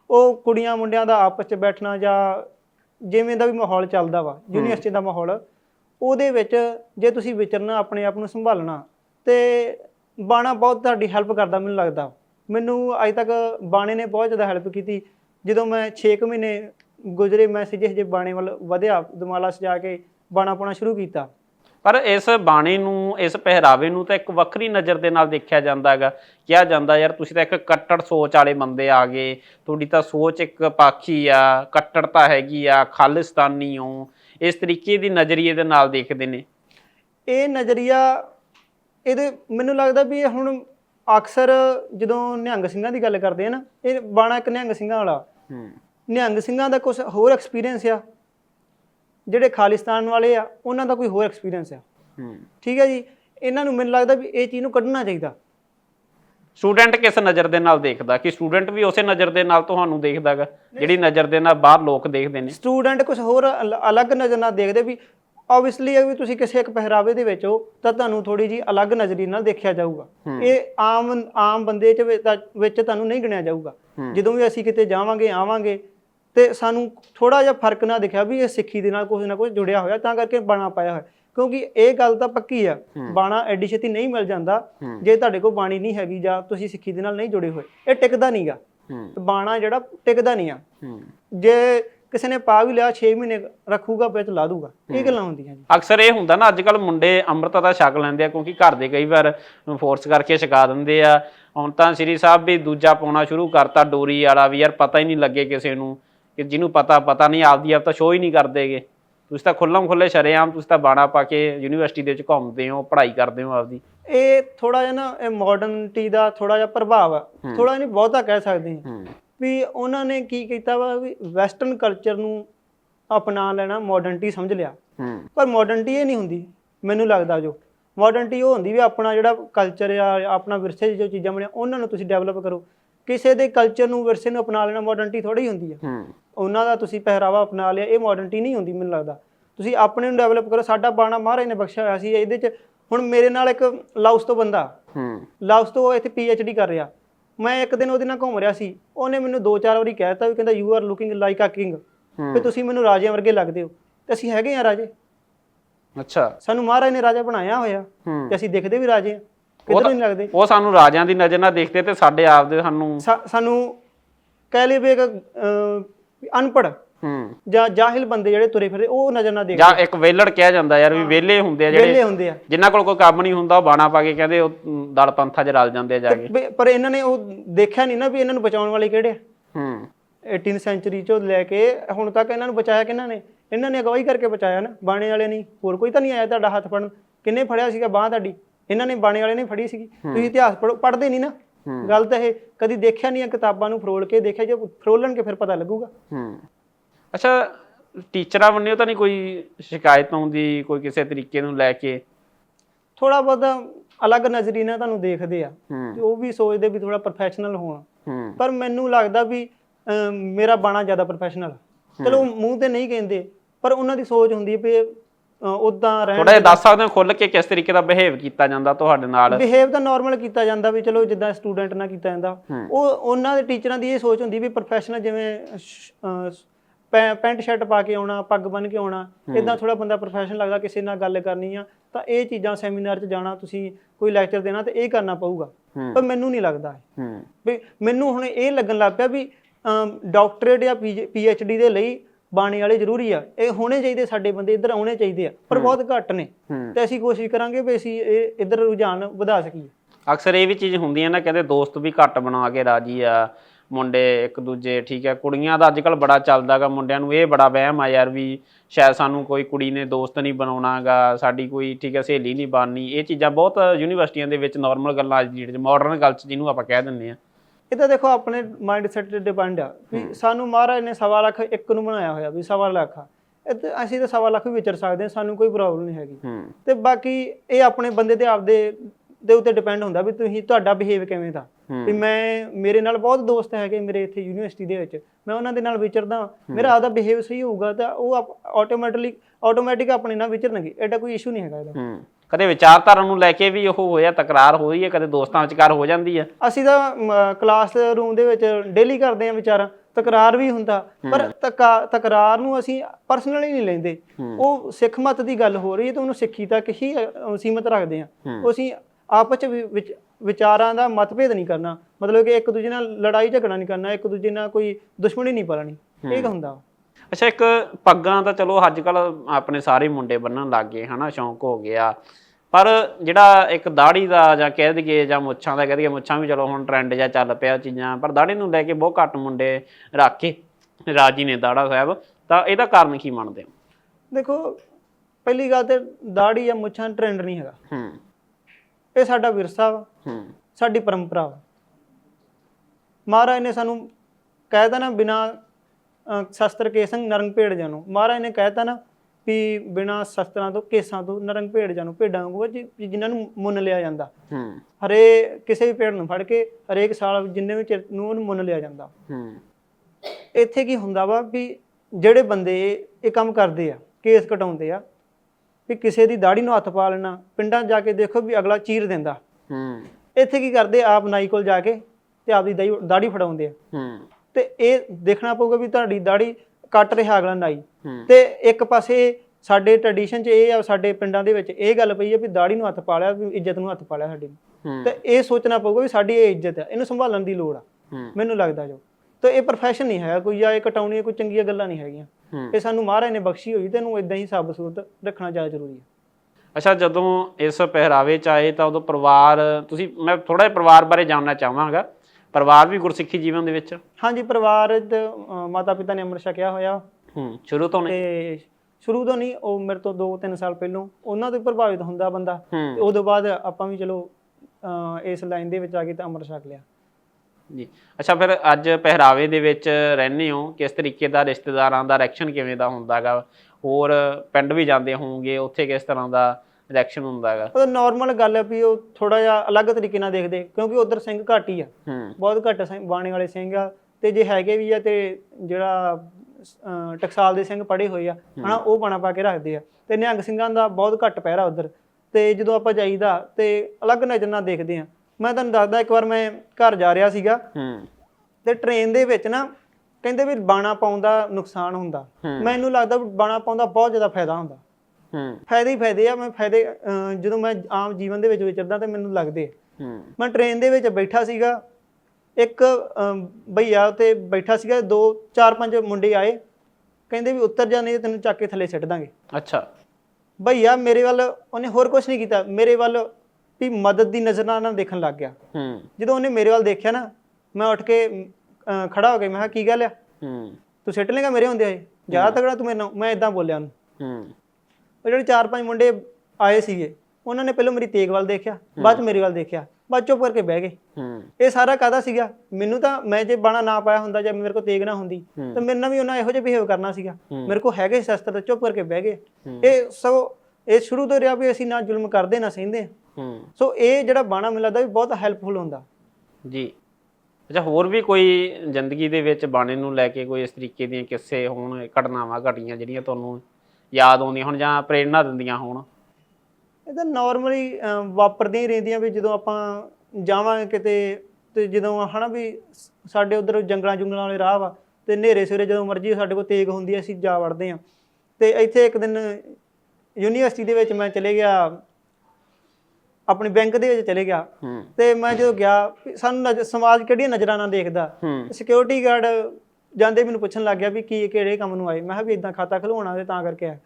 ਉਹ ਕੁੜੀਆਂ ਮੁੰਡਿਆਂ ਦਾ ਆਪਸ 'ਚ ਬੈਠਣਾ ਜਾਂ ਜਿਵੇਂ ਦਾ ਵੀ ਮਾਹੌਲ ਚੱਲਦਾ ਵਾ ਯੂਨੀਵਰਸਿਟੀ ਦਾ ਮਾਹੌਲ ਉਹਦੇ ਵਿੱਚ ਜੇ ਤੁਸੀਂ ਵਿਚਰਨਾ ਆਪਣੇ ਆਪ ਨੂੰ ਸੰਭਾਲਣਾ ਤੇ ਬਾਣਾ ਬਹੁਤ ਤੁਹਾਡੀ ਹੈਲਪ ਕਰਦਾ ਮੈਨੂੰ ਲੱਗਦਾ। ਮੈਨੂੰ ਅਜੇ ਤੱਕ ਬਾਣੇ ਨੇ ਬਹੁਤ ਜ਼ਿਆਦਾ ਹੈਲਪ ਕੀਤੀ। ਜਦੋਂ ਮੈਂ 6 ਮਹੀਨੇ ਗੁਜ਼ਰੇ ਮੈਂ ਸਿੱਧੇ ਜਿਹੇ ਬਾਣੇ ਵੱਲ ਵਧਿਆ ਦਮਾਲਾ ਸਜਾ ਕੇ ਬਾਣਾ ਪਾਉਣਾ ਸ਼ੁਰੂ ਕੀਤਾ। ਪਰ ਇਸ ਬਾਣੀ ਨੂੰ ਇਸ ਪਹਿਰਾਵੇ ਨੂੰ ਤਾਂ ਇੱਕ ਵੱਖਰੀ ਨਜ਼ਰ ਦੇ ਨਾਲ ਦੇਖਿਆ ਜਾਂਦਾ ਹੈਗਾ। ਕਿਹਾ ਜਾਂਦਾ ਯਾਰ ਤੁਸੀਂ ਤਾਂ ਇੱਕ ਕੱਟੜ ਸੋਚ ਵਾਲੇ ਬੰਦੇ ਆ ਗਏ। ਤੁਹਾਡੀ ਤਾਂ ਸੋਚ ਇੱਕ ਪਾਖੀ ਆ ਕੱਟੜਤਾ ਹੈਗੀ ਆ ਖਾਲਿਸਤਾਨੀ ਹੋ। ਇਸ ਤਰੀਕੇ ਦੀ ਨਜ਼ਰੀਏ ਦੇ ਨਾਲ ਦੇਖਦੇ ਨੇ। ਇਹ ਨਜ਼ਰੀਆ ਇਹਦੇ ਮੈਨੂੰ ਲੱਗਦਾ ਵੀ ਇਹ ਹੁਣ ਅਕਸਰ ਜਦੋਂ ਨਿਹੰਗ ਸਿੰਘਾਂ ਦੀ ਗੱਲ ਕਰਦੇ ਆ ਨਾ ਇਹ ਬਾਣਾ ਇੱਕ ਨਿਹੰਗ ਸਿੰਘਾਂ ਵਾਲਾ। ਹੂੰ। ਨਿਹੰਗ ਸਿੰਘਾਂ ਦਾ ਕੁਝ ਹੋਰ ਐਕਸਪੀਰੀਅੰਸ ਆ। ਜਿਹੜੇ ਖਾਲਿਸਤਾਨ ਵਾਲੇ ਆ ਉਹਨਾਂ ਦਾ ਕੋਈ ਹੋਰ ਐਕਸਪੀਰੀਅੰਸ ਆ। ਠੀਕ ਹੈ ਜੀ? ਇਹਨਾਂ ਨੂੰ ਮੈਨੂੰ ਲੱਗਦਾ ਵੀ ਇਹ ਚੀਜ਼ ਨੂੰ ਕੱਢਣਾ ਚਾਹੀਦਾ। ਸਟੂਡੈਂਟ ਕਿਸ ਨਜ਼ਰ ਦੇ ਨਾਲ ਦੇਖਦਾ? ਕਿ ਸਟੂਡੈਂਟ ਵੀ ਉਸੇ ਨਜ਼ਰ ਦੇ ਨਾਲ ਤੁਹਾਨੂੰ ਦੇਖਦਾ ਹੈਗਾ ਜਿਹੜੀ ਨਜ਼ਰ ਦੇ ਨਾਲ ਬਾਹਰ ਲੋਕ ਦੇਖਦੇ ਨੇ। ਸਟੂਡੈਂਟ ਕੁਝ ਹੋਰ ਅਲ- ਅਲੱਗ ਨਜ਼ਰ ਨਾਲ ਦੇਖਦੇ ਵੀ ਆਬਵੀਅਸਲੀ ਵੀ ਤੁਸੀਂ ਕਿਸੇ ਇੱਕ ਪਹਿਰਾਵੇ ਦੇ ਵਿੱਚ ਹੋ ਤਾਂ ਤੁਹਾਨੂੰ ਥੋੜੀ ਜੀ ਅਲੱਗ ਨਜ਼ਰੀ ਨਾਲ ਦੇਖਿਆ ਜਾਊਗਾ। ਇਹ ਆਮ ਆਮ ਬੰਦੇ ਚ ਵਿੱਚ ਤੁਹਾਨੂੰ ਨਹੀਂ ਗਿਣਿਆ ਜਾਊਗਾ। ਜਦੋਂ ਵੀ ਅਸੀਂ ਕਿਤੇ ਜਾਵਾਂਗੇ ਆਵਾਂਗੇ ਤੇ ਸਾਨੂੰ ਥੋੜਾ ਜਿਹਾ ਫ਼ਰਕ ਨਾ ਦਿਖਿਆ ਵੀ ਇਹ ਸਿੱਖੀ ਦੇ ਨਾਲ ਕੁਝ ਨਾ ਕੁਝ ਜੁੜਿਆ ਹੋਇਆ ਤਾਂ ਕਰਕੇ ਬਾਣਾ ਪਾਇਆ ਹੋਇਆ। ਕਿਉਂਕਿ ਇਹ ਗੱਲ ਤਾਂ ਪੱਕੀ ਆ ਬਾਣਾ ਐਡੀ ਛੇਤੀ ਨਹੀਂ ਮਿਲ ਜਾਂਦਾ ਜੇ ਤੁਹਾਡੇ ਕੋਲ ਬਾਣੀ ਨਹੀਂ ਹੈਗੀ ਜਾਂ ਤੁਸੀਂ ਸਿੱਖੀ ਦੇ ਨਾਲ ਨਹੀਂ ਜੁੜੇ ਹੋਏ ਇਹ ਟਿਕਦਾ ਨਹੀਂਗਾ ਬਾਣਾ ਜਿਹੜਾ ਟਿਕਦਾ ਨਹੀਂ ਆ। ਜੇ ਕਿਸੇ ਨੇ ਪਾ ਵੀ ਲਿਆ 6 ਮਹੀਨੇ ਰੱਖੂਗਾ ਵਿੱਚ ਲਾ ਦੂਗਾ। ਇਹ ਗੱਲਾਂ ਹੁੰਦੀਆਂ ਜੀ। ਅਕਸਰ ਇਹ ਹੁੰਦਾ ਨਾ ਅੱਜ ਕੱਲ ਮੁੰਡੇ ਅੰਮ੍ਰਿਤ ਦਾ ਛਕ ਲੈਂਦੇ ਆ ਕਿਉਂਕਿ ਘਰ ਦੇ ਕਈ ਵਾਰ ਫੋਰਸ ਕਰਕੇ ਛਕਾ ਦਿੰਦੇ ਆ। ਹੁਣ ਤਾਂ ਸ੍ਰੀ ਸਾਹਿਬ ਵੀ ਦੂਜਾ ਪਾਉਣਾ ਸ਼ੁਰੂ ਕਰਤਾ ਡੋਰੀ ਵਾਲਾ ਵੀ ਯਾਰ ਪਤਾ ਹੀ ਨਹੀਂ ਲੱਗੇ ਕਿਸੇ ਨੂੰ। ਕਿ ਜਿਹਨੂੰ ਪਤਾ ਪਤਾ ਨਹੀਂ ਆਪਦੀ ਆਪ ਤਾਂ ਸ਼ੋਅ ਹੀ ਨਹੀਂ ਕਰਦੇਗੇ ਤੁਸੀਂ ਤਾਂ ਖੁੱਲਮ ਖੁੱਲੇ ਸ਼ਰੇਆਮ ਤੁਸੀਂ ਤਾਂ ਬਾਣਾ ਪਾ ਕੇ ਯੂਨੀਵਰਸਿਟੀ ਦੇ ਵਿੱਚ ਘੁੰਮਦੇ ਹੋ ਪੜ੍ਹਾਈ ਕਰਦੇ ਹੋ ਆਪਦੀ। ਇਹ ਥੋੜਾ ਜਿਹਾ ਨਾ ਇਹ ਮਾਡਰਨਟੀ ਦਾ ਥੋੜਾ ਜਿਹਾ ਪ੍ਰਭਾਵ ਆ। ਥੋੜਾ ਨਹੀਂ ਬਹੁਤਾ ਕਹਿ ਸਕਦੇ ਹਾਂ। ਵੀ ਉਹਨਾਂ ਨੇ ਕੀ ਕੀਤਾ ਵਾ ਵੀ ਵੈਸਟਰਨ ਕਲਚਰ ਨੂੰ ਅਪਣਾ ਲੈਣਾ ਮਾਡਰਨਟੀ ਸਮਝ ਲਿਆ। ਪਰ ਮਾਡਰਨਟੀ ਇਹ ਨਹੀਂ ਹੁੰਦੀ ਮੈਨੂੰ ਲੱਗਦਾ ਜੋ। ਮਾਡਰਨਟੀ ਉਹ ਹੁੰਦੀ ਵੀ ਆਪਣਾ ਜਿਹੜਾ ਕਲਚਰ ਆ ਆਪਣਾ ਵਿਰਸੇ ਜੋ ਚੀਜ਼ਾਂ ਬਣੀਆਂ ਉਹਨਾਂ ਨੂੰ ਤੁਸੀਂ ਡਿਵੈਲਪ ਕਰੋ। ਕਿਸੇ ਦੇ ਕਲਚਰ ਨੂੰ ਵਿਰਸੇ ਨੂੰ ਅਪਣਾ ਲੈਣਾ ਮਾਡਰਨਟੀ ਥੋੜੀ ਹੁੰਦੀ ਆ। ਹੂੰ। ਉਹਨਾਂ ਦਾ ਤੁਸੀਂ ਪਹਿਰਾਵਾ ਅਪਣਾ ਲਿਆ ਇਹ ਮਾਡਰਨਟੀ ਨਹੀਂ ਹੁੰਦੀ ਮੈਨੂੰ ਲੱਗਦਾ। ਤੁਸੀਂ ਆਪਣੇ ਨੂੰ ਡਿਵੈਲਪ ਕਰੋ ਸਾਡਾ ਬਾਣਾ ਮਹਾਰਾਜ ਨੇ ਬਖਸ਼ਿਆ ਹੋਇਆ ਸੀ ਇਹਦੇ 'ਚ ਹੁਣ ਮੇਰੇ ਨਾਲ ਇੱਕ ਲਾਓਸ ਤੋਂ ਬੰਦਾ ਹੂੰ। ਲਾਓਸ ਤੋਂ ਇੱਥੇ ਡੀ ਕਰ ਰਿਹਾ। ਮੈਂ ਇੱਕ ਦਿਨ ਉਹਦੇ ਨਾਲ ਘੁੰਮ ਰਿਹਾ ਸੀ ਉਹਨੇ ਮੈਨੂੰ ਦੋ ਚਾਰ ਵਾਰੀ ਕਹਿਤਾ ਵੀ ਕਹਿੰਦਾ you are looking like a king ਵੀ ਤੁਸੀਂ ਮੈਨੂੰ ਰਾਜਿਆਂ ਵਰਗੇ ਲੱਗਦੇ ਹੋ। ਤੇ ਅਸੀਂ ਹੈਗੇ ਆ ਰਾਜੇ। ਅੱਛਾ। ਸਾਨੂੰ ਮਹਾਰਾਜ ਨੇ ਰਾਜਾ ਬਣਾਇਆ ਹੋਇਆ। ਹੂੰ। ਤੇ ਅਸੀਂ ਦਿਖਦੇ ਵੀ ਰਾਜੇ ਆ ਕਿਧਰੋਂ ਨਹੀਂ ਲੱਗਦੇ? ਉਹ ਸਾਨੂੰ ਰਾਜਿਆਂ ਦੀ ਨਜ਼ਰ ਨਾਲ ਦੇਖਦੇ ਤੇ ਸਾਡੇ ਆਪ ਦੇ ਸਾਨੂੰ ਸਾਨੂੰ ਕਹਿ ਲਈ ਵੀ ਇੱਕ ਅਹ, ਅਨਪੜ੍ਹ ਹੂੰ। ਜਾਂ ਜਾਹਿਲ ਬੰਦੇ ਜਿਹੜੇ ਤੁਰੇ ਫਿਰਦੇ ਉਹ ਨਜ਼ਰ ਨਾਲ ਦੇਖਦੇ ਜਾਂ ਇੱਕ ਵੇਲੜ ਕਿਹਾ ਜਾਂਦਾ ਯਾਰ ਵੀ ਵਿਹਲੇ ਹੁੰਦੇ ਆ ਜਿਹੜੇ ਵਿਹਲੇ ਹੁੰਦੇ ਆ। ਜਿਨ੍ਹਾਂ ਕੋਲ ਕੋਈ ਕੰਮ ਨਹੀਂ ਹੁੰਦਾ ਉਹ ਬਾਣਾ ਪਾ ਕੇ ਕਹਿੰਦੇ ਉਹ ਦਲ ਪੰਥਾਂ 'ਚ ਰਲ ਜਾਂਦੇ ਆ ਜਾ ਕੇ। ਪਰ ਇਹਨਾਂ ਨੇ ਉਹ ਦੇਖਿਆ ਨਹੀਂ ਨਾ ਵੀ ਇਹਨਾਂ ਨੂੰ ਬਚਾਉਣ ਵਾਲੇ ਕਿਹੜੇ ਆ। ਹੂੰ। 18 ਸੈਂਚੁਰੀ ਚੋਂ ਲੈ ਕੇ ਹੁਣ ਤੱਕ ਇਹਨਾਂ ਨੂੰ ਬਚਾਇਆ ਕਿਹਨਾਂ ਨੇ? ਇਹਨਾਂ ਨੇ ਅਗਵਾਈ ਕਰਕੇ ਬਚਾਇਆ ਨਾ ਬਾਣੇ ਵਾਲੇ ਨਹੀਂ ਹੋਰ ਕੋਈ ਤਾਂ ਨਹੀਂ ਆਇਆ ਤੁਹਾਡਾ ਹੱਥ ਫੜਨ। ਕਿੰਨੇ ਫੜਿਆ ਸੀਗਾ ਬਾਹ ਤੁਹਾਡੀ? ਇਹਨਾਂ ਨੇ ਬਾਣੇ ਵਾਲੇ ਨੇ ਫੜੀ ਸੀਗੀ। ਤੁਸੀਂ ਇਤਿਹਾਸ ਪੜ੍ਹੋ ਪੜ੍ਹਦੇ ਨਹੀਂ ਨਾ। ਗੱਲ ਤਾਂ ਇਹ ਕਦੀ ਦੇਖਿਆ ਨਹੀਂ ਆ ਕਿਤਾਬਾਂ ਨੂੰ ਫਰੋਲ ਕੇ ਦੇਖਿਆ ਜੇ ਫਰੋਲਣਗੇ ਫਿਰ ਪਤਾ ਲੱਗੂਗਾ। ਅੱਛਾ ਟੀਚਰਾਂ ਵੱਲੋਂ ਤਾਂ ਨਹੀਂ ਕੋਈ ਸ਼ਿਕਾਇਤ ਆਉਂਦੀ ਕੋਈ ਕਿਸੇ ਤਰੀਕੇ ਨੂੰ ਲੈ ਕੇ? ਥੋੜਾ ਬਹੁਤਾ ਅਲੱਗ ਨਜ਼ਰੀ ਨਾਲ ਤੁਹਾਨੂੰ ਦੇਖਦੇ ਆ। ਤੇ ਉਹ ਵੀ ਸੋਚਦੇ ਵੀ ਥੋੜਾ ਪ੍ਰੋਫੈਸ਼ਨਲ ਹੋਣਾ। ਪਰ ਮੈਨੂੰ ਲੱਗਦਾ ਵੀ ਮੇਰਾ ਬਾਣਾ ਜ਼ਿਆਦਾ ਪ੍ਰੋਫੈਸ਼ਨਲ ਚਲੋ ਮੂੰਹ ਤੇ ਨਹੀਂ ਕਹਿੰਦੇ ਪਰ ਉਹਨਾਂ ਦੀ ਸੋਚ ਹੁੰਦੀ ਹੈ ਵੀ ਉਦਾਂ ਰਹਿਣ ਥੋੜਾ ਜਿਹਾ ਦੱਸ ਸਕਦੇ ਹੋ ਖੁੱਲ ਕੇ ਕਿਸ ਤਰੀਕੇ ਦਾ ਬਿਹੇਵ ਕੀਤਾ ਜਾਂਦਾ ਤੁਹਾਡੇ ਨਾਲ? ਬਿਹੇਵ ਤਾਂ ਨਾਰਮਲ ਕੀਤਾ ਜਾਂਦਾ ਵੀ ਚਲੋ ਜਿੱਦਾਂ ਸਟੂਡੈਂਟ ਨਾਲ ਕੀਤਾ ਜਾਂਦਾ। ਉਹ ਉਹਨਾਂ ਦੇ ਟੀਚਰਾਂ ਦੀ ਇਹ ਸੋਚ ਹੁੰਦੀ ਵੀ ਪ੍ਰੋਫੈਸ਼ਨਲ ਜਿਵੇਂ ਪੈਂਟ ਸ਼ਰਟ ਪਾ ਕੇ ਆਉਣਾ ਪੱਗ ਬੰਨ ਕੇ ਆਉਣਾ ਇਦਾਂ ਥੋੜਾ ਬੰਦਾ ਪ੍ਰੋਫੈਸ਼ਨਲ ਲੱਗਦਾ ਕਿਸੇ ਨਾਲ ਗੱਲ ਕਰਨੀ ਆ ਤਾਂ ਇਹ ਚੀਜ਼ਾਂ ਸੈਮੀਨਾਰ 'ਚ ਜਾਣਾ ਤੁਸੀਂ ਕੋਈ ਲੈਕਚਰ ਦੇਣਾ ਤੇ ਇਹ ਕਰਨਾ ਪਊਗਾ। ਪਰ ਮੈਨੂੰ ਨਹੀਂ ਲੱਗਦਾ ਵੀ ਮੈਨੂੰ ਹੁਣ ਇਹ ਲੱਗਣ ਲੱਗ ਪਿਆ ਵੀ ਡਾਕਟਰੇਟ ਜਾਂ ਡੀ ਦੇ ਲਈ ਬਾਣੇ ਵਾਲੇ ਜ਼ਰੂਰੀ ਆ। ਇਹ ਹੋਣੇ ਚਾਹੀਦੇ ਸਾਡੇ ਬੰਦੇ ਇੱਧਰ ਆਉਣੇ ਚਾਹੀਦੇ ਆ। ਪਰ ਬਹੁਤ ਘੱਟ ਨੇ। ਤੇ ਅਸੀਂ ਕੋਸ਼ਿਸ਼ ਕਰਾਂਗੇ ਵੀ ਅਸੀਂ ਇਹ ਇੱਧਰ ਰੁਝਾਨ ਵਧਾ ਸਕੀਏ। ਅਕਸਰ ਇਹ ਵੀ ਚੀਜ਼ ਹੁੰਦੀ ਹੈ ਨਾ ਕਹਿੰਦੇ ਦੋਸਤ ਵੀ ਘੱਟ ਬਣਾ ਕੇ ਰਾਜੀ ਆ ਮੁੰਡੇ ਇੱਕ ਦੂਜੇ ਠੀਕ ਹੈ। ਕੁੜੀਆਂ ਦਾ ਅੱਜਕੱਲ ਬੜਾ ਚੱਲਦਾਗਾ ਮੁੰਡਿਆਂ ਨੂੰ ਇਹ ਬੜਾ ਵਹਿਮ ਆ ਯਾਰ ਵੀ ਸ਼ਾਇਦ ਸਾਨੂੰ ਕੋਈ ਕੁੜੀ ਨੇ ਦੋਸਤ ਨਹੀਂ ਬਣਾਉਣਾਗਾ ਸਾਡੀ ਕੋਈ ਠੀਕ ਹੈ ਸਹੇਲੀ ਨਹੀਂ ਬਣਨੀ। ਇਹ ਚੀਜ਼ਾਂ ਬਹੁਤ ਯੂਨੀਵਰਸਿਟੀਆਂ ਦੇ ਵਿੱਚ ਨਾਰਮਲ ਗੱਲਾਂ ਅੱਜ ਦੀ ਡੇਟ 'ਚ ਮਾਡਰਨ ਗੱਲ 'ਚ ਜਿਹਨੂੰ ਆਪਾਂ ਕਹਿ ਦਿੰਦੇ ਆ। ਇਹ ਤਾਂ ਦੇਖੋ ਆਪਣੇ ਮਾਈਂਡ ਸੈਟ ਤੇ ਡਿਪੈਂਡ ਆ ਵੀ ਸਾਨੂੰ ਮਹਾਰਾਜ ਨੇ ਸਵਾ ਲੱਖ ਇੱਕ ਨੂੰ ਬਣਾਇਆ ਹੋਇਆ ਵੀ ਸਵਾ ਲੱਖ ਆ। ਇਹ ਤੇ ਅਸੀਂ ਤਾਂ ਸਵਾ ਲੱਖ ਵੀ ਵਿਚਰ ਸਕਦੇ ਹਾਂ ਸਾਨੂੰ ਕੋਈ ਪ੍ਰੋਬਲਮ ਨਹੀਂ ਹੈਗੀ। ਤੇ ਬਾਕੀ ਇਹ ਆਪਣੇ ਬੰਦੇ ਦੇ ਆਪਦੇ ਦੇ ਉੱਤੇ ਡਿਪੈਂਡ ਹੁੰਦਾ ਵੀ ਤੁਸੀਂ ਤੁਹਾਡਾ ਬਿਹੇਵ ਕਿਵੇਂ ਦਾ। ਵੀ ਮੈਂ ਮੇਰੇ ਨਾਲ ਬਹੁਤ ਦੋਸਤ ਹੈਗੇ ਮੇਰੇ ਇੱਥੇ ਯੂਨੀਵਰਸਿਟੀ ਦੇ ਵਿੱਚ। ਮੈਂ ਉਹਨਾਂ ਦੇ ਨਾਲ ਵਿਚਰਦਾ ਮੇਰਾ ਆਪਦਾ ਬਿਹੇਵ ਸਹੀ ਹੋਊਗਾ ਤਾਂ ਉਹ ਆਟੋਮੈਟਿਕਲੀ ਆਟੋਮੈਟਿਕ ਆਪਣੇ ਨਾਲ ਵਿਚਰਨਗੇ। ਐਡਾ ਕੋਈ ਇਸ਼ੂ ਨਹੀਂ ਹੈਗਾ ਇਹਦਾ। ਕਦੇ ਵਿਚਾਰਧਾਰਾ ਨੂੰ ਲੈ ਕੇ ਵੀ ਉਹ ਹੋਇਆ ਤਕਰਾਰ ਹੋਈ ਹੈ ਕਦੇ ਦੋਸਤਾਂ ਵਿਚਕਾਰ ਹੋ ਜਾਂਦੀ ਹੈ। ਅਸੀਂ ਤਾਂ ਕਲਾਸ ਰੂਮ ਦੇ ਵਿੱਚ ਡੇਲੀ ਕਰਦੇ ਆਂ ਵਿਚਾਰਾ ਤਕਰਾਰ ਵੀ ਹੁੰਦਾ। ਪਰ ਤਕਾ- ਤਕਰਾਰ ਨੂੰ ਅਸੀਂ ਪਰਸਨਲੀ ਨਹੀਂ ਲੈਂਦੇ। ਉਹ ਸਿੱਖ ਮਤ ਦੀ ਗੱਲ ਹੋ ਰਹੀ ਹੈ ਤਾਂ ਉਹਨੂੰ ਸਿੱਖੀ ਤੱਕ ਹੀ ਸੀਮਤ ਰੱਖਦੇ ਆਂ ਉਹ ਅਸੀਂ ਆਪਸ ਵਿਚ- ਵਿਚਾਰਾਂ ਦਾ ਮਤਭੇਦ ਨਹੀਂ ਕਰਨਾ। ਮਤਲਬ ਕਿ ਇੱਕ ਦੂਜੇ ਨਾਲ ਲੜਾਈ ਝਗੜਾ ਨਹੀਂ ਕਰਨਾ ਇੱਕ ਦੂਜੇ ਨਾਲ ਕੋਈ ਦੁਸ਼ਮਣੀ ਨਹੀਂ ਪਾਲਣੀ। ਇਹ ਹੁੰਦਾ। ਅੱਛਾ ਇੱਕ ਪੱਗਾਂ ਤਾਂ ਚਲੋ ਅੱਜ ਕੱਲ ਆਪਣੇ ਸਾਰੇ ਮੁੰਡੇ ਬੰਨਣ ਲੱਗ ਗਏ ਹਨਾ ਸ਼ੌਂਕ ਹੋ ਗਿਆ। ਪਰ ਜਿਹੜਾ ਇੱਕ ਦਾੜੀ ਦਾ ਜਾਂ ਕਹਿ ਦਈਏ ਜਾਂ ਮੁੱਛਾਂ ਦਾ ਕਹਿ ਦਈਏ ਮੁੱਛਾਂ ਵੀ ਚਲੋ ਹੁਣ ਟ੍ਰੈਂਡ ਜਾਂ ਚੱਲ ਪਿਆ ਚੀਜ਼ਾਂ ਪਰ ਦਾੜੀ ਨੂੰ ਲੈ ਕੇ ਬਹੁਤ ਘੱਟ ਮੁੰਡੇ ਰੱਖ ਕੇ ਰਾਜੀ ਨੇ ਦਾੜਾ ਸਾਹਿਬ। ਤਾਂ ਇਹਦਾ ਕਾਰਨ ਕੀ ਮੰਨਦੇ ਹੋ ਦੇਖੋ ਪਹਿਲੀ ਗੱਲ ਤੇ ਦਾੜੀ ਜਾਂ ਮੁੱਛਾਂ ਟ੍ਰੈਂਡ ਨਹੀਂ ਹੈਗਾ। ਹੂੰ। ਇਹ ਸਾਡਾ ਵਿਰਸਾ ਵਾ। ਹੂੰ। ਸਾਡੀ ਪਰੰਪਰਾ ਵਾ। ਮਹਾਰਾਜ ਨੇ ਸਾਨੂੰ ਕਹਿਤਾ ਨਾ ਬਿਨਾ ਸ਼ਸਤਰ ਕੇਸੰ ਨਰੰਗ ਭੇਡ ਜਾਨੋ ਮਹਾਰਾਜ ਨੇ ਕਹਿਤਾ ਨਾ ਵੀ ਬਿਨਾ ਸ਼ਸਤਰਾਂ ਤੋਂ ਕੇਸਾਂ ਤੋਂ ਨਰੰਗ ਭੇਡ ਜਾਨੋ ਭੇਡਾਂ ਵਾਂਗੂ ਜਿਨ੍ਹਾਂ ਨੂੰ ਮੁੰਨ ਲਿਆ ਜਾਂਦਾ। ਹਰੇ ਕਿਸੇ ਵੀ ਭੇਡ ਨੂੰ ਫੜ ਕੇ ਹਰੇਕ ਸਾਲ ਜਿੰਨੇ ਵੀ ਚਿਰ ਨੂੰ ਉਹਨੂੰ ਮੁੰਨ ਲਿਆ ਜਾਂਦਾ। ਇੱਥੇ ਕੀ ਹੁੰਦਾ ਵਾ ਵੀ ਜਿਹੜੇ ਬੰਦੇ ਇਹ ਕੰਮ ਕਰਦੇ ਆ ਕੇਸ ਕਟਾਉਂਦੇ ਆ ਵੀ ਕਿਸੇ ਦੀ ਦਾੜੀ ਨੂੰ ਹੱਥ ਪਾ ਲੈਣਾ ਪਿੰਡਾਂ ਜਾ ਕੇ ਦੇਖੋ ਵੀ ਅਗਲਾ ਚੀਰ ਦਿੰਦਾ। ਹੂੰ। ਇੱਥੇ ਕੀ ਕਰਦੇ ਆਪ ਨਾਈ ਕੋਲ ਜਾ ਕੇ ਤੇ ਆਪਦੀ ਦਾੜੀ ਫੜਾਉਂਦੇ ਆ। ਹੂੰ। ਤੇ ਇਹ ਦੇਖਣਾ ਪਊਗਾ ਵੀ ਤੁਹਾਡੀ ਦਾੜੀ ਕੱਟ ਰਿਹਾ ਅਗਲਾ ਨਾਈ। ਹੂੰ। ਤੇ ਇੱਕ ਪਾਸੇ ਸਾਡੇ ਟ੍ਰੈਡੀਸ਼ਨ 'ਚ ਇਹ ਆ ਸਾਡੇ ਪਿੰਡਾਂ ਦੇ ਵਿੱਚ ਇਹ ਗੱਲ ਪਈ ਆ ਵੀ ਦਾੜੀ ਨੂੰ ਹੱਥ ਪਾ ਲਿਆ ਵੀ ਇੱਜ਼ਤ ਨੂੰ ਹੱਥ ਪਾ ਲਿਆ ਸਾਡੀ। ਹੂੰ। ਤੇ ਇਹ ਸੋਚਣਾ ਪਊਗਾ ਵੀ ਸਾਡੀ ਇਹ ਇੱਜ਼ਤ ਆ ਇਹਨੂੰ ਸੰਭਾਲਣ ਦੀ ਲੋੜ ਆ। ਹੂੰ। ਮੈਨੂੰ ਲੱਗਦਾ ਜੋ। ਤੇ ਇਹ ਪ੍ਰੋਫੈਸ਼ਨ ਨਹੀਂ ਹੈਗਾ ਕੋਈ ਆ ਇਹ ਕਟਾਉਣੀ ਕੋਈ ਚੰਗੀਆਂ ਗੱਲਾਂ ਨਹੀਂ ਹੈਗੀਆਂ। ਹੂੰ। ਇਹ ਸਾਨੂੰ ਮਹਾਰਾਜ ਨੇ ਬਖਸ਼ੀ ਹੋਈ ਤੇ ਇਹਨੂੰ ਇਦਾਂ ਹੀ ਸਾਬਤ ਸੂਰਤ ਰੱਖਣਾ ਜ਼ਿਆਦਾ ਜ਼ਰੂਰੀ ਹੈ ਅੱਛਾ ਜਦੋਂ ਇਸ ਪਹਿਰਾਵੇ ਚ ਆਏ ਤਾਂ ਉਦੋਂ ਪਰਿਵਾਰ ਤੁਸੀਂ ਮੈਂ ਥੋੜਾ ਜਿਹਾ ਪਰਿਵਾਰ ਬਾਰੇ ਜਾਣਨਾ ਚਾਹਾਂਗਾ। ਪਰਿਵਾਰ ਵੀ ਗੁਰਸਿੱਖੀ ਜੀਵਨ ਦੇ ਵਿੱਚ? ਹਾਂਜੀ ਪਰਿਵਾਰ ਦੇ ਮਾਤਾ ਪਿਤਾ ਨੇ ਅੰਮ੍ਰਿਤ ਛਕਿਆ ਹੋਇਆ। ਹੂੰ ਸ਼ੁਰੂ ਤੋਂ ਨੇ ਤੇ ਸ਼ੁਰੂ ਤੋਂ ਨਹੀਂ ਉਹ ਮੇਰੇ ਤੋਂ 2-3 ਸਾਲ ਪਹਿਲਾਂ ਉਹਨਾਂ ਤੋਂ ਪ੍ਰਭਾਵਿਤ ਹੁੰਦਾ ਬੰਦਾ। ਤੇ ਉਦੋਂ ਬਾਅਦ ਆਪਾਂ ਵੀ ਚਲੋ ਇਸ ਲਾਈਨ ਦੇ ਵਿੱਚ ਆ ਕੇ ਤਾਂ ਅੰਮ੍ਰਿਤ ਛਕ ਲਿਆ। ਜੀ। ਅੱਛਾ ਫਿਰ ਅੱਜ ਪਹਿਰਾਵੇ ਦੇ ਵਿੱਚ ਰਹਿੰਦੇ ਹੋ। ਕਿਸ ਤਰੀਕੇ ਦਾ ਰਿਸ਼ਤੇਦਾਰਾਂ ਦਾ ਰਿਐਕਸ਼ਨ ਕਿਵੇਂ ਦਾ ਹੁੰਦਾਗਾ? ਹੋਰ ਪਿੰਡ ਵੀ ਜਾਂਦੇ ਹੋਵੋਗੇ ਉੱਥੇ ਕਿਸ ਤਰ੍ਹਾਂ ਦਾ ਰਿਐਕਸ਼ਨ ਹੁੰਦਾਗਾ ਉਹ ਨਾਰਮਲ ਗੱਲ ਹੈ ਵੀ ਉਹ ਥੋੜਾ ਜਿਹਾ ਅਲੱਗ ਤਰੀਕੇ ਨਾਲ ਦੇਖਦੇ ਕਿਉਂਕਿ ਉਧਰ ਸਿੰਘ ਘੱਟ ਹੀ ਆ। ਹੂੰ। ਬਹੁਤ ਘੱਟ ਸਿੰਘ ਬਾਣੇ ਵਾਲੇ ਸਿੰਘ ਆ ਤੇ ਜੇ ਹੈਗੇ ਵੀ ਆ ਤੇ ਜਿਹੜਾ ਟਕਸਾਲ ਦੇ ਸਿੰਘ ਪੜੇ ਹੋਏ ਆ ਹਨਾ ਉਹ ਬਾਣਾ ਪਾ ਕੇ ਰੱਖਦੇ ਆ। ਤੇ ਨਿਹੰਗ ਸਿੰਘਾਂ ਦਾ ਬਹੁਤ ਘੱਟ ਪਹਿਰਾ ਉਧਰ। ਤੇ ਜਦੋਂ ਆਪਾਂ ਜਾਈਦਾ ਤੇ ਅਲੱਗ ਨਜ਼ਰ ਨਾਲ ਦੇਖਦੇ ਆ। ਮੈਂ ਤੁਹਾਨੂੰ ਦੱਸਦਾ ਇੱਕ ਵਾਰ ਮੈਂ ਘਰ ਜਾ ਰਿਹਾ ਸੀਗਾ। ਹੂੰ। ਤੇ ਟ੍ਰੇਨ ਦੇ ਵਿੱਚ ਨਾ ਕਹਿੰਦੇ ਵੀ ਬਾਣਾ ਪਾਉਣ ਦਾ ਨੁਕਸਾਨ ਹੁੰਦਾ। ਮੈਨੂੰ ਲੱਗਦਾ ਬਾਣਾ ਪਾਉਣ ਦਾ ਬਹੁਤ ਜ਼ਿਆਦਾ ਫਾਇਦਾ ਹੁੰਦਾ। ਫਾਇਦੇ ਹੀ ਫਾਇਦੇ ਆ ਮੈਂ ਫਾਇਦੇ ਜਦੋਂ ਮੈਂ ਆਮ ਜੀਵਨ ਦੇ ਵਿੱਚ ਵਿਚਰਦਾ ਤੇ ਮੈਨੂੰ ਲੱਗਦੇ ਮੈਂ ਟ੍ਰੇਨ ਦੇ ਵਿੱਚ ਬੈਠਾ ਸੀਗਾ ਇੱਕ ਭਈਆ ਤੇ ਬੈਠਾ ਸੀਗਾ ਦੋ ਚਾਰ ਪੰਜ ਮੁੰਡੇ ਆਏ। ਕਹਿੰਦੇ ਵੀ ਉੱਤਰ ਜਾ ਨਹੀਂ ਤੇ ਤੈਨੂੰ ਚੱਕ ਕੇ ਥੱਲੇ ਸਿੱਟ ਦਾਂਗੇ। ਅੱਛਾ। ਭਈਆ ਮੇਰੇ ਵੱਲ ਉਹਨੇ ਹੋਰ ਕੁਝ ਨਹੀਂ ਕੀਤਾ। ਮੇਰੇ ਵੱਲ ਵੀ ਮਦਦ ਦੀ ਨਜ਼ਰ ਨਾਲ ਨਾ ਦੇਖਣ ਲੱਗ ਗਿਆ। ਹੂੰ। ਜਦੋਂ ਉਹਨੇ ਮੇਰੇ ਵੱਲ ਦੇਖਿਆ ਨਾ ਮੈਂ ਉੱਠ ਕੇ ਖੜਾ ਹੋ ਗਿਆ ਮੈਂ ਕਿਹਾ ਕੀ ਗੱਲ ਆ? ਹੂੰ। ਤੂੰ ਸਿੱਟ ਲੇਗਾ ਮੇਰੇ ਹੁੰਦੇ ਆਏ ਜ਼ਿਆਦਾ ਤਗੜਾ ਤੂੰ ਮੇਰੇ ਨਾਲ ਮੈਂ ਇਦਾਂ ਬੋਲਿਆ ਉਹਨੂੰ। ਹੂੰ। ਉਹ ਜਿਹੜੇ ਚਾਰ ਪੰਜ ਮੁੰਡੇ ਆਏ ਸੀਗੇ ਉਹਨਾਂ ਨੇ ਪਹਿਲਾਂ ਮੇਰੀ ਤੇਗ ਵੱਲ ਦੇਖਿਆ ਬਾਅਦ ਚ ਮੇਰੇ ਵੱਲ ਦੇਖਿਆ ਬਾਅਦ ਚੁੱਪ ਕਰਕੇ ਬਹਿ ਗਏ। ਹੂੰ। ਇਹ ਸਾਰਾ ਕਾਹਦਾ ਸੀਗਾ? ਮੈਨੂੰ ਤਾਂ ਮੈਂ ਜੇ ਬਾਣਾ ਨਾ ਪਾਇਆ ਹੁੰਦਾ ਜਾਂ ਮੇਰੇ ਕੋਲ ਤੇਗ ਨਾ ਹੁੰਦੀ। ਤਾਂ ਮੇਰੇ ਨਾਲ ਵੀ ਉਹਨਾਂ ਇਹੋ ਜਿਹਾ ਬਿਹੇਵ ਕਰਨਾ ਸੀਗਾ। ਮੇਰੇ ਕੋਲ ਹੈਗੇ ਸ਼ਸਤਰ ਤੇ ਚੁੱਪ ਕਰਕੇ ਬਹਿ ਗਏ। ਇਹ ਸੋ ਇਹ ਸ਼ੁਰੂ ਤੋਂ ਰਿਹਾ ਵੀ ਅਸੀਂ ਨਾ ਜ਼ੁਲਮ ਕਰਦੇ ਨਾ ਸਹਿੰਦੇ। ਹੂੰ। ਸੋ ਇਹ ਜਿਹੜਾ ਬਾਣਾ ਮੈਨੂੰ ਲੱਗਦਾ ਵੀ ਬਹੁਤ ਹੈਲਪਫੁਲ ਹੁੰਦਾ। ਜੀ। ਅੱਛਾ ਹੋਰ ਵੀ ਕੋਈ ਜ਼ਿੰਦਗੀ ਦੇ ਵਿੱਚ ਬਾਣੇ ਨੂੰ ਲੈ ਕੇ ਕੋਈ ਇਸ ਤਰੀਕੇ ਦੀਆਂ ਕਿੱਸੇ ਹੋਣ ਘਟਨਾਵਾਂ ਘਟੀਆਂ ਜਿਹੜੀਆਂ ਤੁਹਾਨੂੰ ਯਾਦ ਆਉਂਦੀਆਂ ਹੋਣ ਜਾਂ ਪ੍ਰੇਰਣਾ ਦਿੰਦੀਆਂ ਹੋਣ? ਇਹ ਤਾਂ ਨਾਰਮਲੀ ਵਾਪਰਦੀਆਂ ਹੀ ਰਹਿੰਦੀਆਂ ਵੀ ਜਦੋਂ ਆਪਾਂ ਜਾਵਾਂਗੇ ਕਿਤੇ ਤੇ ਜਦੋਂ ਹਨਾ ਵੀ ਸਾਡੇ ਉਧਰ ਜੰਗਲਾਂ ਜੁੰਗਲਾਂ ਵਾਲੇ ਰਾਹ ਵਾ ਤੇ ਹਨੇਰੇ ਸਵੇਰੇ ਜਦੋਂ ਮਰਜ਼ੀ ਸਾਡੇ ਕੋਲ ਤੇਗ ਹੁੰਦੀ ਅਸੀਂ ਜਾ ਵੜਦੇ ਆ ਤੇ ਇੱਥੇ ਇੱਕ ਦਿਨ ਯੂਨੀਵਰਸਿਟੀ ਦੇ ਵਿੱਚ ਮੈਂ ਚਲੇ ਗਿਆ ਆਪਣੀ ਬੈਂਕ ਦੇ ਵਿੱਚ ਚਲੇ ਗਿਆ। ਤੇ ਮੈਂ ਜਦੋਂ ਗਿਆ ਸਾਨੂੰ ਸਮਾਜ ਕਿਹੜੀਆਂ ਨਜ਼ਰਾਂ ਨਾਲ ਦੇਖਦਾ? ਸਿਕਿਉਰਿਟੀ ਗਾਰਡ ਜਾਂਦੇ ਮੈਨੂੰ ਪੁੱਛਣ ਲੱਗ ਗਿਆ ਵੀ ਕੀ ਕਿਹੜੇ ਕੰਮ ਨੂੰ ਆਏ? ਮੈਂ ਕਿਹਾ ਵੀ ਇਦਾਂ ਖਾਤਾ ਖਲਵਾਉਣਾ ਤੇ ਤਾਂ ਕਰਕੇ ਆ।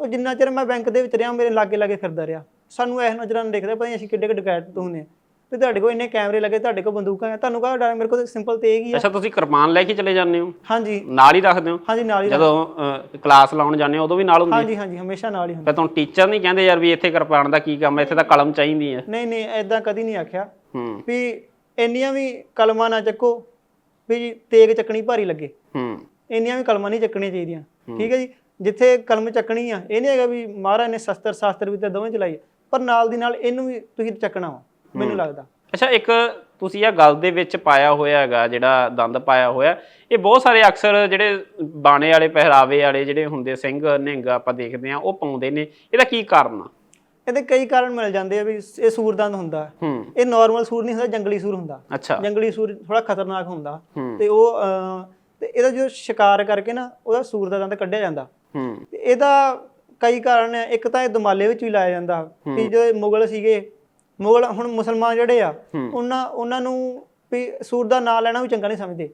ਉਹ ਜਿੰਨਾ ਚਿਰ ਮੈਂ ਬੈਂਕ ਦੇ ਵਿੱਚ ਰਿਹਾ ਮੇਰੇ ਲਾਗੇ ਲਾਗੇ ਫਿਰਦਾ ਰਿਹਾ। ਸਾਨੂੰ ਇਹ ਨਜ਼ਰਾਂ ਨਾਲ ਦੇਖਦਾ ਪਤਾ ਨਹੀਂ ਅਸੀਂ ਕਿੱਡੇ ਕਿੱਡੇ ਡਕੈਤ ਤੋਂ ਹੁੰਦੇ ਆ। ਤੇ ਤੁਹਾਡੇ ਕੋਲ ਇੰਨੇ ਕੈਮਰੇ ਲੱਗੇ ਤੁਹਾਡੇ ਕੋਲ ਬੰਦੂਕਾਂ ਆ ਤੁਹਾਨੂੰ ਡਰ? ਮੇਰੇ ਕੋਲ ਸਿੰਪਲ ਤੇ ਇਹ ਹੀ ਆ। ਅੱਛਾ ਤੁਸੀਂ ਕਿਰਪਾਨ ਲੈ ਕੇ ਚਲੇ ਜਾਂਦੇ ਹੋ? ਹਾਂਜੀ। ਨਾਲ ਹੀ ਰੱਖਦੇ ਹੋ? ਹਾਂਜੀ ਨਾਲ ਹੀ ਜਦੋਂ ਕਲਾਸ ਲਾਉਣ ਜਾਂਦੇ ਹੋ ਉਦੋਂ ਵੀ ਨਾਲ ਹੁੰਦੀ ਹਾਂਜੀ ਹਾਂਜੀ ਹਮੇਸ਼ਾ ਨਾਲ ਹੀ ਹੁੰਦਾ ਫਿਰ ਤੁਹਾਨੂੰ ਟੀਚਰ ਨਹੀਂ ਕਹਿੰਦੇ ਯਾਰ ਵੀ ਇੱਥੇ ਕਿਰਪਾਨ ਦਾ ਕੀ ਕੰਮ ਹੈ ਇੱਥੇ ਤਾਂ ਕਲਮ ਚਾਹੀਦੀ ਹੈ ਨਹੀਂ ਨਹੀਂ ਐਦਾਂ ਕਦੀ ਨਹੀਂ ਆਖਿਆ। ਵੀ ਇੰਨੀਆਂ ਵੀ ਕਲਮਾਂ ਨਾ ਚੱਕੋ ਵੀ ਤੇਗ ਚੱਕਣੀ ਭਾਰੀ ਲੱਗੇ। ਹੂੰ। ਇੰਨੀਆਂ ਵੀ ਕਲਮਾਂ ਨਹੀਂ ਚੱਕਣੀਆਂ ਚਾਹੀਦੀਆਂ। ਠੀਕ ਹੈ ਜੀ? ਜਿੱਥੇ ਕਲਮ ਚੱਕਣੀ ਆ ਇਹ ਨਹੀਂ ਹੈਗਾ ਵੀ ਮਹਾਰਾਜ ਨੇ ਸ਼ਸਤਰ ਸ਼ਾਸਤਰ ਵੀ ਤਾਂ ਦੋਵੇਂ ਚਲਾਈ। ਪਰ ਨਾਲ ਦੀ ਨਾਲ ਇਹਨੂੰ ਵੀ ਤੁਸੀਂ ਚੱਕਣਾ ਵਾ ਮੈਨੂੰ ਲੱਗਦਾ। ਅੱਛਾ ਇੱਕ ਤੁਸੀਂ ਇਹ ਗੱਲ ਦੇ ਵਿੱਚ ਪਾਇਆ ਹੋਇਆ ਹੈਗਾ ਜਿਹੜਾ ਦੰਦ ਪਾਇਆ ਹੋਇਆ ਇਹ ਬਹੁਤ ਸਾਰੇ ਅਕਸਰ ਜਿਹੜੇ ਬਾਣੇ ਵਾਲੇ ਪਹਿਰਾਵੇ ਵਾਲੇ ਜਿਹੜੇ ਹੁੰਦੇ ਸਿੰਘ ਨਿਹੰਗ ਆਪਾਂ ਦੇਖਦੇ ਆ ਉਹ ਪਾਉਂਦੇ ਨੇ। ਇਹਦਾ ਕੀ ਕਾਰਨ ਆ? ਇਹਦੇ ਕਈ ਕਾਰਨ ਮਿਲ ਜਾਂਦੇ ਆ ਵੀ ਇਹ ਸੂਰਦੰਦ ਹੁੰਦਾ। ਇਹ ਨਾਰਮਲ ਸੂਰ ਨਹੀਂ ਹੁੰਦਾ ਜੰਗਲੀ ਸੂਰ ਹੁੰਦਾ। ਜੰਗਲੀ ਸੂਰ ਥੋੜਾ ਖਤਰਨਾਕ ਹੁੰਦਾ। ਤੇ ਉਹ ਤੇ ਇਹਦਾ ਜੋ ਸ਼ਿਕਾਰ ਕਰਕੇ ਨਾ ਉਹਦਾ ਸੂਰ ਦਾ ਦੰਦ ਕੱਢਿਆ ਜਾਂਦਾ। ਇਹਦਾ ਕਈ ਕਾਰਨ ਹੈ ਇੱਕ ਤਾਂ ਇਹ ਦਮਾਲੇ ਵਿੱਚ ਵੀ ਲਾਇਆ ਜਾਂਦਾ। ਕਿ ਜੋ ਮੁਗਲ ਸੀਗੇ ਮੁਗਲ ਹੁਣ ਮੁਸਲਮਾਨ ਜਿਹੜੇ ਆ। ਉਹਨਾਂ ਉਹਨਾਂ ਨੂੰ ਵੀ ਸੂਰ ਦਾ ਨਾਂ ਲੈਣਾ ਵੀ ਚੰਗਾ ਨਹੀਂ ਸਮਝਦੇ।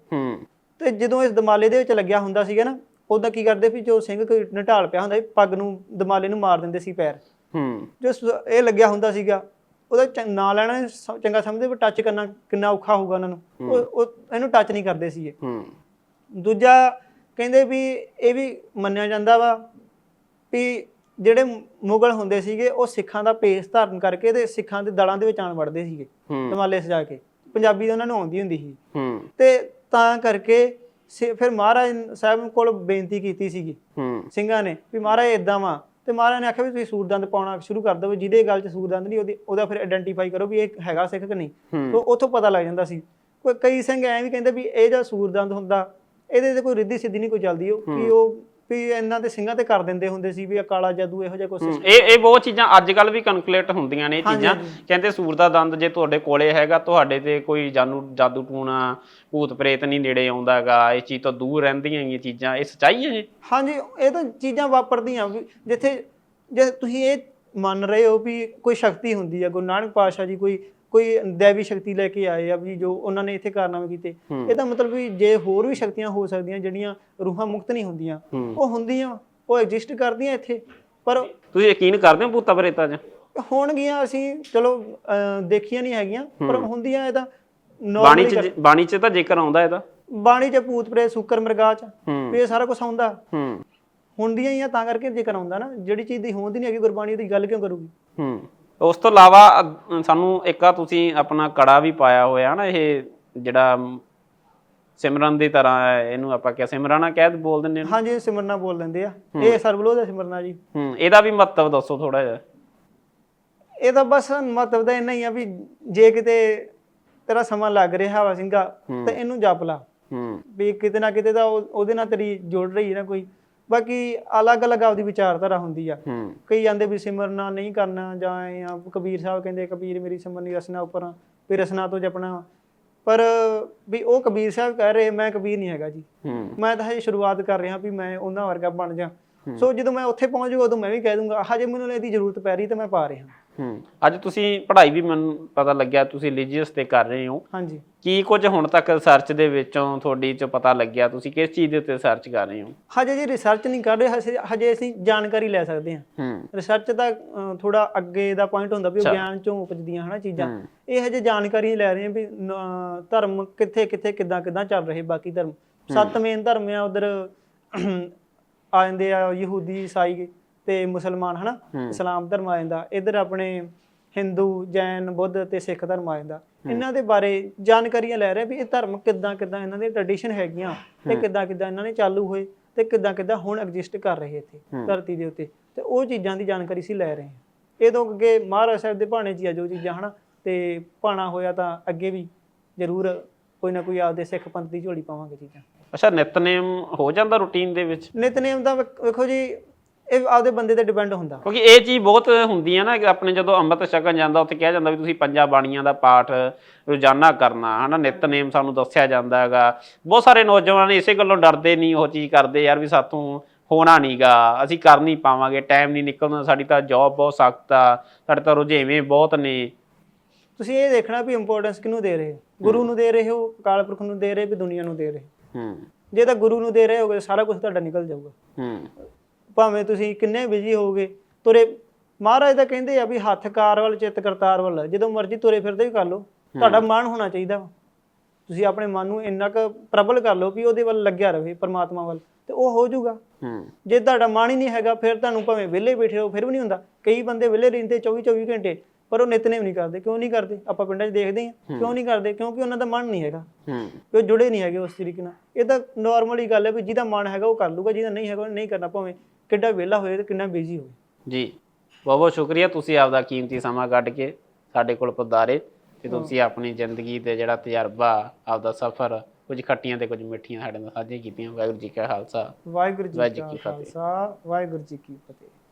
ਤੇ ਜਦੋਂ ਇਸ ਦਮਾਲੇ ਦੇ ਵਿੱਚ ਲੱਗਿਆ ਹੁੰਦਾ ਸੀਗਾ ਨਾ ਉਦੋਂ ਕੀ ਕਰਦੇ ਵੀ ਜੋ ਸਿੰਘ ਕੋਈ ਨਟਾਲ ਪਿਆ ਹੁੰਦਾ ਸੀ ਪੱਗ ਨੂੰ ਦਮਾਲੇ ਨੂੰ ਮਾਰ ਦਿੰਦੇ ਸੀ ਪੈਰ। ਹੂੰ। ਜੋ ਸ- ਇਹ ਲੱਗਿਆ ਹੁੰਦਾ ਸੀਗਾ ਉਹਦਾ ਨਾਂ ਲੈਣਾ ਸ- ਚੰਗਾ ਸਮਝਦੇ ਵੀ ਟੱਚ ਕਰਨਾ ਕਿੰਨਾ ਔਖਾ ਹੋਊਗਾ ਉਹਨਾਂ ਨੂੰ। ਉਹ ਇਹਨੂੰ ਟੱਚ ਨਹੀਂ ਕਰਦੇ ਸੀਗੇ। ਹੂੰ। ਦੂਜਾ ਕਹਿੰਦੇ ਵੀ ਇਹ ਵੀ ਮੰਨਿਆ ਜਾਂਦਾ ਵਾ ਵੀ ਜਿਹੜੇ ਮੁਗਲ ਹੁੰਦੇ ਸੀਗੇ ਉਹ ਸਿੱਖਾਂ ਦਾ ਭੇਸ ਧਾਰਨ ਕਰਕੇ ਤੇ ਸਿੱਖਾਂ ਦੇ ਦਲਾਂ ਦੇ ਵਿੱਚ ਆਣ ਵੜਦੇ ਸੀਗੇ ਹੂੰ। ਦਮਾਲੇ ਸਜਾ ਕੇ। ਪੰਜਾਬੀ ਤਾਂ ਉਹਨਾਂ ਨੂੰ ਆਉਂਦੀ ਹੁੰਦੀ ਸੀ। ਹੂੰ। ਤੇ ਤਾਂ ਕਰਕੇ ਸੇ- ਫਿਰ ਮਹਾਰਾਜ ਸਾਹਿਬ ਕੋਲ ਬੇਨਤੀ ਕੀਤੀ ਸੀਗੀ। ਹੂੰ। ਸਿੰਘਾਂ ਨੇ ਵੀ ਮਹਾਰਾਜ ਇਦਾਂ ਵਾ ਤੇ ਮਹਾਰਾਜ ਨੇ ਆਖਿਆ ਵੀ ਤੁਸੀਂ ਸੂਰਦੰਦ ਪਾਉਣਾ ਸ਼ੁਰੂ ਕਰ ਦਿਓ ਜਿਹਦੇ ਗੱਲ 'ਚ ਸੂਰਦੰਦ ਨਹੀਂ ਉਹਦੀ ਉਹਦਾ ਫਿਰ ਆਇਡੈਂਟੀਫਾਈ ਕਰੋ ਵੀ ਇਹ ਹੈਗਾ ਸਿੱਖ ਕਿ ਨਹੀਂ। ਤੋਂ ਉੱਥੋਂ ਪਤਾ ਲੱਗ ਜਾਂਦਾ ਸੀ। ਕੋਈ ਕਈ ਸਿੰਘ ਐਂ ਵੀ ਕਹਿੰਦੇ ਵੀ ਇਹ ਜਿਹੜਾ ਸੂਰਦੰਦ ਹੁੰਦਾ ਇਹਦੇ ਤੇ ਕੋਈ ਰਿੱਧੀ ਸਿੱਧੀ ਨਹੀਂ ਕੋਈ ਚੱਲਦੀ ਉਹ ਕਿ ਉਹ ਵੀ ਇਹਨਾਂ ਦੇ ਸਿੰਘਾਂ ਤੇ ਕਰ ਦਿੰਦੇ ਹੁੰਦੇ ਸੀ ਵੀ ਇਹ ਕਾਲਾ ਜਾਦੂ ਇਹੋ ਜਿਹਾ ਕੁਛ ਇਹ ਇਹ ਬਹੁਤ ਚੀਜ਼ਾਂ ਅੱਜ ਕੱਲ ਵੀ ਕਨਕਲੇਟ ਹੁੰਦੀਆਂ ਨੇ ਇਹ ਚੀਜ਼ਾਂ। ਕਹਿੰਦੇ ਸੂਰ ਦਾ ਦੰਦ ਜੇ ਤੁਹਾਡੇ ਕੋਲੇ ਹੈਗਾ ਤੁਹਾਡੇ ਤੇ ਕੋਈ ਜਾਨੂ ਜਾਦੂ ਟੂਣਾ ਭੂਤ ਪ੍ਰੇਤ ਨਹੀਂ ਨੇੜੇ ਆਉਂਦਾਗਾ ਇਹ ਚੀਜ਼ ਤੋਂ ਦੂਰ ਰਹਿੰਦੀਆਂ ਇਹ ਚੀਜ਼ਾਂ ਇਹ ਸੱਚਾਈ ਹੈ ਇਹ ਹਾਂਜੀ ਇਹ ਤਾਂ ਚੀਜ਼ਾਂ ਵਾਪਰਦੀਆਂ ਵੀ ਜਿੱਥੇ ਜੇ ਤੁਸੀਂ ਇਹ ਮੰਨ ਰਹੇ ਹੋ ਵੀ ਕੋਈ ਸ਼ਕਤੀ ਹੁੰਦੀ ਹੈ ਗੁਰੂ ਨਾਨਕ ਪਾਤਸ਼ਾਹ ਜੀ ਕੋਈ ਕੋਈ ਦੇਵੀ ਸ਼ਕਤੀ ਲੈ ਕੇ ਆਏ ਆ ਵੀ ਜੋ ਉਹਨਾਂ ਨੇ ਇੱਥੇ ਕਾਰਨਾਮੇ ਕੀਤੇ। ਇਹਦਾ ਮਤਲਬ ਵੀ ਜੇ ਹੋਰ ਵੀ ਸ਼ਕਤੀਆਂ ਹੋ ਸਕਦੀਆਂ ਜਿਹੜੀਆਂ ਰੂਹਾਂ ਮੁਕਤ ਨਹੀਂ ਹੁੰਦੀਆਂ। ਉਹ ਹੁੰਦੀਆਂ ਉਹ ਐਗਜ਼ਿਸਟ ਕਰਦੀਆਂ ਇੱਥੇ ਪਰ ਤੁਸੀਂ ਯਕੀਨ ਕਰਦੇ ਹੋ ਭੂਤਾਂ ਪ੍ਰੇਤਾਂ 'ਚ? ਹੋਣਗੀਆਂ ਅਸੀਂ ਚਲੋ ਦੇਖੀਆਂ ਨਹੀਂ ਹੈਗੀਆਂ ਪਰ ਹੁੰਦੀਆਂ ਇਹ ਤਾਂ ਬਾਣੀ 'ਚ ਬਾਣੀ 'ਚ ਤਾਂ ਜ਼ਿਕਰ ਆਉਂਦਾ ਇਹਦਾ ਬਾਣੀ ਚ ਭੂਤ ਪ੍ਰੇਤ ਸ਼ੁਕਰ ਮਰਗਾ ਚ ਇਹ ਸਾਰਾ ਕੁਝ ਆਉਂਦਾ। ਹੁੰਦੀਆਂ ਹੀ ਆ ਤਾਂ ਕਰਕੇ ਜ਼ਿਕਰ ਆਉਂਦਾ ਨਾ ਜਿਹੜੀ ਚੀਜ਼ ਦੀ ਹੋਂਦ ਨਹੀਂ ਹੈਗੀ ਗੁਰਬਾਣੀ ਉਹਦੀ ਗੱਲ ਕਿਉਂ ਕਰੂਗੀ? ਹੂੰ। ਉਸ ਤੋਂ ਇਲਾਵਾ ਸਾਨੂੰ ਇੱਕ ਆ ਤੁਸੀਂ ਆਪਣਾ ਕੜਾ ਵੀ ਪਾਇਆ ਹੋਇਆ ਨਾ ਇਹ ਜਿਹੜਾ ਸਿਮਰਨ ਦੀ ਤਰ੍ਹਾਂ ਇਹਨੂੰ ਆਪਾਂ ਕਿਹਾ ਸਿਮਰਨਾ ਕਹਿ ਬੋਲ ਦਿੰਦੇ ਨੇ। ਹਾਂਜੀ ਸਿਮਰਨਾ ਬੋਲ ਲੈਂਦੇ ਆ। ਇਹ ਸਰਬਲੋਹ ਦਾ ਸਿਮਰਨਾ ਜੀ। ਹੂੰ ਇਹਦਾ ਵੀ ਮਹੱਤਵ ਦੱਸੋ ਥੋੜਾ ਜਿਹਾ। ਇਹ ਤਾਂ ਬਸ ਮਤਲਬ ਦਾ ਇੰਨਾ ਹੀ ਆ ਵੀ ਜੇ ਕਿਤੇ ਤੇਰਾ ਸਮਾਂ ਲੱਗ ਰਿਹਾ ਵਾ ਸਿੰਘਾ ਤਾਂ ਇਹਨੂੰ ਜਪ ਲਾ। ਹੂੰ। ਵੀ ਕਿਤੇ ਨਾ ਕਿਤੇ ਤਾਂ ਉਹ- ਉਹਦੇ ਨਾਲ ਤੇਰੀ ਜੁੜ ਰਹੀ ਹੈ ਨਾ ਕੋਈ। ਬਾਕੀ ਅਲੱਗ-ਅਲੱਗ ਆਪਦੀ ਵਿਚਾਰਧਾਰਾ ਹੁੰਦੀ ਆ। ਕਈ ਜਾਂਦੇ ਵੀ ਸਿਮਰਨਾ ਨਹੀਂ ਕਰਨਾ ਜਾਂ ਐਂ ਆ ਕਬੀਰ ਸਾਹਿਬ ਕਹਿੰਦੇ ਕਬੀਰ ਮੇਰੀ ਸਿਮਰਨੀ ਰਸਨਾ ਉੱਪਰ ਵੀ ਰਸਨਾ ਤੋਂ ਜਪਣਾ ਪਰ ਵੀ ਉਹ ਕਬੀਰ ਸਾਹਿਬ ਕਹਿ ਰਹੇ ਮੈਂ ਕਬੀਰ ਨਹੀਂ ਹੈਗਾ ਜੀ। ਮੈਂ ਤਾਂ ਹਜੇ ਸ਼ੁਰੂਆਤ ਕਰ ਰਿਹਾ ਵੀ ਮੈਂ ਉਹਨਾਂ ਵਰਗਾ ਬਣ ਜਾ। ਸੋ ਜਦੋਂ ਮੈਂ ਉੱਥੇ ਪਹੁੰਚ ਜਾਊਗਾ ਉਦੋਂ ਮੈਂ ਵੀ ਕਹਿ ਦੂੰਗਾ ਹਜੇ ਮੈਨੂੰ ਇਹਦੀ ਜ਼ਰੂਰਤ ਪੈ ਰਹੀ ਤੇ ਮੈਂ ਪਾ ਰਿਹਾ। ਹੂੰ। ਅੱਜ ਤੁਸੀਂ ਪੜ੍ਹਾਈ ਵੀ ਮੈਨੂੰ ਪਤਾ ਲੱਗਿਆ ਤੁਸੀਂ ਰਿਲੀਜੀਅਸ ਤੇ ਕਰ ਰਹੇ ਹੋ। ਹਾਂਜੀ। ਕੀ ਕੁਝ ਹੁਣ ਤੱਕ ਰਿਸਰਚ ਦੇ ਵਿੱਚੋਂ ਤੁਹਾਡੀ ਚ ਪਤਾ ਲੱਗਿਆ? ਤੁਸੀਂ ਕਿਸ ਚੀਜ਼ ਦੇ ਉੱਤੇ ਰਿਸਰਚ ਕਰ ਰਹੇ ਹੋ? ਹਜੇ ਜੀ ਰਿਸਰਚ ਨਹੀਂ ਕਰ ਰਹੇ ਹਜੇ- ਹਜੇ ਅਸੀਂ ਜਾਣਕਾਰੀ ਲੈ ਸਕਦੇ ਹਾਂ। ਹੂੰ। ਰਿਸਰਚ ਦਾ ਥੋੜਾ ਅੱਗੇ ਦਾ ਪੁਆਇੰਟ ਹੁੰਦਾ ਵੀ ਉਹ ਗਿਆਨ ਚੋਂ ਉਪਜਦੀਆਂ ਹਨਾ ਚੀਜ਼ਾਂ। ਹੂੰ। ਇਹ ਹਜੇ ਜਾਣਕਾਰੀ ਲੈ ਰਹੇ ਹਾਂ ਵੀ ਨ- ਧਰਮ ਕਿੱਥੇ ਕਿੱਥੇ ਕਿੱਦਾਂ ਕਿੱਦਾਂ ਚੱਲ ਰਹੇ ਬਾਕੀ ਧਰਮ। ਸੱਤ ਮੇਨ ਧਰਮ ਆ ਉਧਰ ਆ ਜਾਂਦੇ ਆ ਯਹੂਦੀ ਈਸਾਈ। ਤੇ ਮੁਸਲਮਾਨ ਹਨਾ? ਇਸਲਾਮ ਧਰਮ ਆ ਜਾਂਦਾ। ਇਧਰ ਆਪਣੇ ਹਿੰਦੂ ਜੈਨ ਬੁੱਧ ਤੇ ਸਿੱਖ ਧਰਮ ਆ ਜਾਂਦਾ। ਇਹਨਾਂ ਦੇ ਬਾਰੇ ਜਾਣਕਾਰੀਆਂ ਲੈ ਰਹੇ ਵੀ ਇਹ ਧਰਮ ਕਿੱਦਾਂ ਕਿੱਦਾਂ ਇਹਨਾਂ ਦੇ ਟ੍ਰੈਡੀਸ਼ਨ ਹੈਗੀਆਂ ਤੇ ਕਿੱਦਾਂ ਕਿੱਦਾਂ ਇਹਨਾਂ ਨੇ ਚਾਲੂ ਹੋਏ ਤੇ ਕਿੱਦਾਂ ਕਿੱਦਾਂ ਹੁਣ ਐਗਜ਼ਿਸਟ ਕਰ ਰਹੇ ਇੱਥੇ ਧਰਤੀ ਦੇ ਉੱਤੇ। ਤੇ ਉਹ ਚੀਜ਼ਾਂ ਦੀ ਜਾਣਕਾਰੀ ਸੀ ਲੈ ਰਹੇ ਹਾਂ। ਇਹ ਤੋਂ ਅੱਗੇ ਮਹਾਰਾਜ ਸਾਹਿਬ ਦੇ ਭਾਣੇ 'ਚ ਆ ਜੋ ਚੀਜ਼ਾਂ ਹਨਾ? ਤੇ ਭਾਣਾ ਹੋਇਆ ਤਾਂ ਅੱਗੇ ਵੀ ਜ਼ਰੂਰ ਕੋਈ ਨਾ ਕੋਈ ਆਪਦੇ ਸਿੱਖ ਪੰਥ ਦੀ ਝੋਲੀ ਪਾਵਾਂਗੇ ਚੀਜ਼ਾਂ। ਅੱਛਾ ਨਿਤਨੇਮ ਹੋ ਜਾਂਦਾ ਰੁਟੀਨ ਦੇ ਵਿੱਚ? ਨਿਤਨੇਮ ਦਾ ਵੇਖੋ ਜੀ ਇਹ ਆਪਦੇ ਬੰਦੇ ਤੇ ਡਿਪੈਂਡ ਹੁੰਦਾ। ਕਿਉਂਕਿ ਇਹ ਚੀਜ਼ ਬਹੁਤ ਹੁੰਦੀ ਹੈ ਨਾ ਕਿ ਆਪਣੇ ਜਦੋਂ ਅੰਮ੍ਰਿਤ ਛਕਣ ਜਾਂਦਾ ਉੱਥੇ ਕਿਹਾ ਜਾਂਦਾ ਵੀ ਤੁਸੀਂ ਪੰਜਾਂ ਬਾਣੀਆਂ ਦਾ ਪਾਠ ਰੋਜ਼ਾਨਾ ਕਰਨਾ ਹਨਾ ਨਿਤਨੇਮ ਸਾਨੂੰ ਦੱਸਿਆ ਜਾਂਦਾ ਹੈਗਾ। ਬਹੁਤ ਸਾਰੇ ਨੌਜਵਾਨ ਇਸੇ ਗੱਲੋਂ ਡਰਦੇ ਨਹੀਂ ਉਹ ਚੀਜ਼ ਕਰਦੇ ਯਾਰ ਵੀ ਸਾਥੋਂ ਹੋਣਾ ਨਹੀਂਗਾ ਅਸੀਂ ਕਰ ਨਹੀਂ ਪਾਵਾਂਗੇ ਟਾਈਮ ਨਹੀਂ ਨਿਕਲਦਾ ਸਾਡੀ ਤਾਂ ਜੌਬ ਬਹੁਤ ਸਖਤ ਆ ਸਾਡੇ ਤਾਂ ਰੁਝੇਵੇਂ ਬਹੁਤ ਨੇ। ਤੁਸੀਂ ਇਹ ਦੇਖਣਾ ਵੀ ਇੰਪੋਰਟੈਂਸ ਕਿਹਨੂੰ ਦੇ ਰਹੇ ਹੋ? ਗੁਰੂ ਨੂੰ ਦੇ ਰਹੇ ਹੋ ਅਕਾਲ ਪੁਰਖ ਨੂੰ ਦੇ ਰਹੇ ਵੀ ਦੁਨੀਆ ਨੂੰ ਦੇ ਰਹੇ ਹੂੰ? ਜੇ ਤਾਂ ਗੁਰੂ ਨੂੰ ਦੇ ਰਹੇ ਹੋਗੇ ਸਾਰਾ ਕੁਝ ਤੁਹਾਡਾ ਨਿਕਲ ਜਾਊਗਾ। ਹੂੰ। ਭਾਵੇਂ ਤੁਸੀਂ ਕਿੰਨੇ ਬਿਜ਼ੀ ਹੋਗੇ ਤੁਰੇ ਮਹਾਰਾਜ ਤਾਂ ਕਹਿੰਦੇ ਆ ਵੀ ਹੱਥ ਕਾਰ ਵੱਲ ਚਿੱਤ ਕਰਤਾਰ ਵੱਲ ਜਦੋਂ ਮਰਜ਼ੀ ਤੁਰੇ ਫਿਰਦੇ ਵੀ ਕਰ ਲਓ ਤੁਹਾਡਾ ਮਨ ਹੋਣਾ ਚਾਹੀਦਾ। ਤੁਸੀਂ ਆਪਣੇ ਮਨ ਨੂੰ ਇੰਨਾ ਕੁ ਪ੍ਰਬਲ ਕਰ ਲਓ ਵੀ ਉਹਦੇ ਵੱਲ ਲੱਗਿਆ ਰਵੇ ਪਰਮਾਤਮਾ ਵੱਲ ਤੇ ਉਹ ਹੋ ਜਾਊਗਾ। ਹੂੰ। ਜੇ ਤੁਹਾਡਾ ਮਨ ਹੀ ਨਹੀਂ ਹੈਗਾ ਫਿਰ ਤੁਹਾਨੂੰ ਭਾਵੇਂ ਵਿਹਲੇ ਬੈਠੇ ਰਹੋ ਫਿਰ ਵੀ ਨਹੀਂ ਹੁੰਦਾ। ਕਈ ਬੰਦੇ ਵਿਹਲੇ ਰਹਿੰਦੇ 24 24 ਘੰਟੇ ਪਰ ਉਹ ਨਿਤਨੇਮ ਨਹੀਂ ਕਰਦੇ ਕਿਉਂ ਨਹੀਂ ਕਰਦੇ? ਆਪਾਂ ਪਿੰਡਾਂ 'ਚ ਦੇਖਦੇ ਹਾਂ ਕਿਉਂ ਨਹੀਂ ਕਰਦੇ? ਕਿਉਂਕਿ ਉਹਨਾਂ ਦਾ ਮਨ ਨਹੀਂ ਹੈਗਾ। ਹੂੰ। ਉਹ ਜੁੜੇ ਨਹੀਂ ਹੈਗੇ ਉਸ ਤਰੀਕੇ ਨਾਲ। ਇਹ ਤਾਂ ਨਾਰਮਲ ਹੀ ਗੱਲ ਹੈ ਵੀ ਜਿਹਦਾ ਮਨ ਹੈਗਾ ਉਹ ਕਰ ਲੂਗਾ ਜਿਹਦਾ ਨਹੀਂ ਹੈਗਾ ਉਹ ਨਹੀਂ ਕਰਨਾ ਭਾਵੇਂ ਕਿੱਡਾ ਵਿਹਲਾ ਹੋਏ ਤੇ ਕਿੰਨਾ ਬਿਜ਼ੀ ਹੋਵੇ ਜੀ ਬਹੁਤ ਬਹੁਤ ਸ਼ੁਕਰੀਆ ਤੁਸੀਂ ਆਪਦਾ ਕੀਮਤੀ ਸਮਾਂ ਕੱਢ ਕੇ ਸਾਡੇ ਕੋਲ ਪਧਾਰੇ ਤੇ ਤੁਸੀਂ ਆਪਣੀ ਜ਼ਿੰਦਗੀ ਤੇ ਜਿਹੜਾ ਤਜਰਬਾ ਆਪਦਾ ਸਫ਼ਰ ਕੁਝ ਖੱਟੀਆਂ ਤੇ ਕੁਝ ਮਿੱਠੀਆਂ ਸਾਡੇ ਨਾਲ ਸਾਂਝੇ ਕੀਤੀਆਂ। ਵਾਹਿਗੁਰੂ ਜੀ ਕਾ ਖਾਲਸਾ ਵਾਹਿਗੁਰੂ ਜੀ ਵਾਹਿਗੁਰੂ ਕਾ ਜੀ ਕੀ ਫਤਿਹ। ਖਾਲਸਾ ਵਾਹਿਗੁਰੂ ਜੀ ਕੀ ਫਤਿਹ।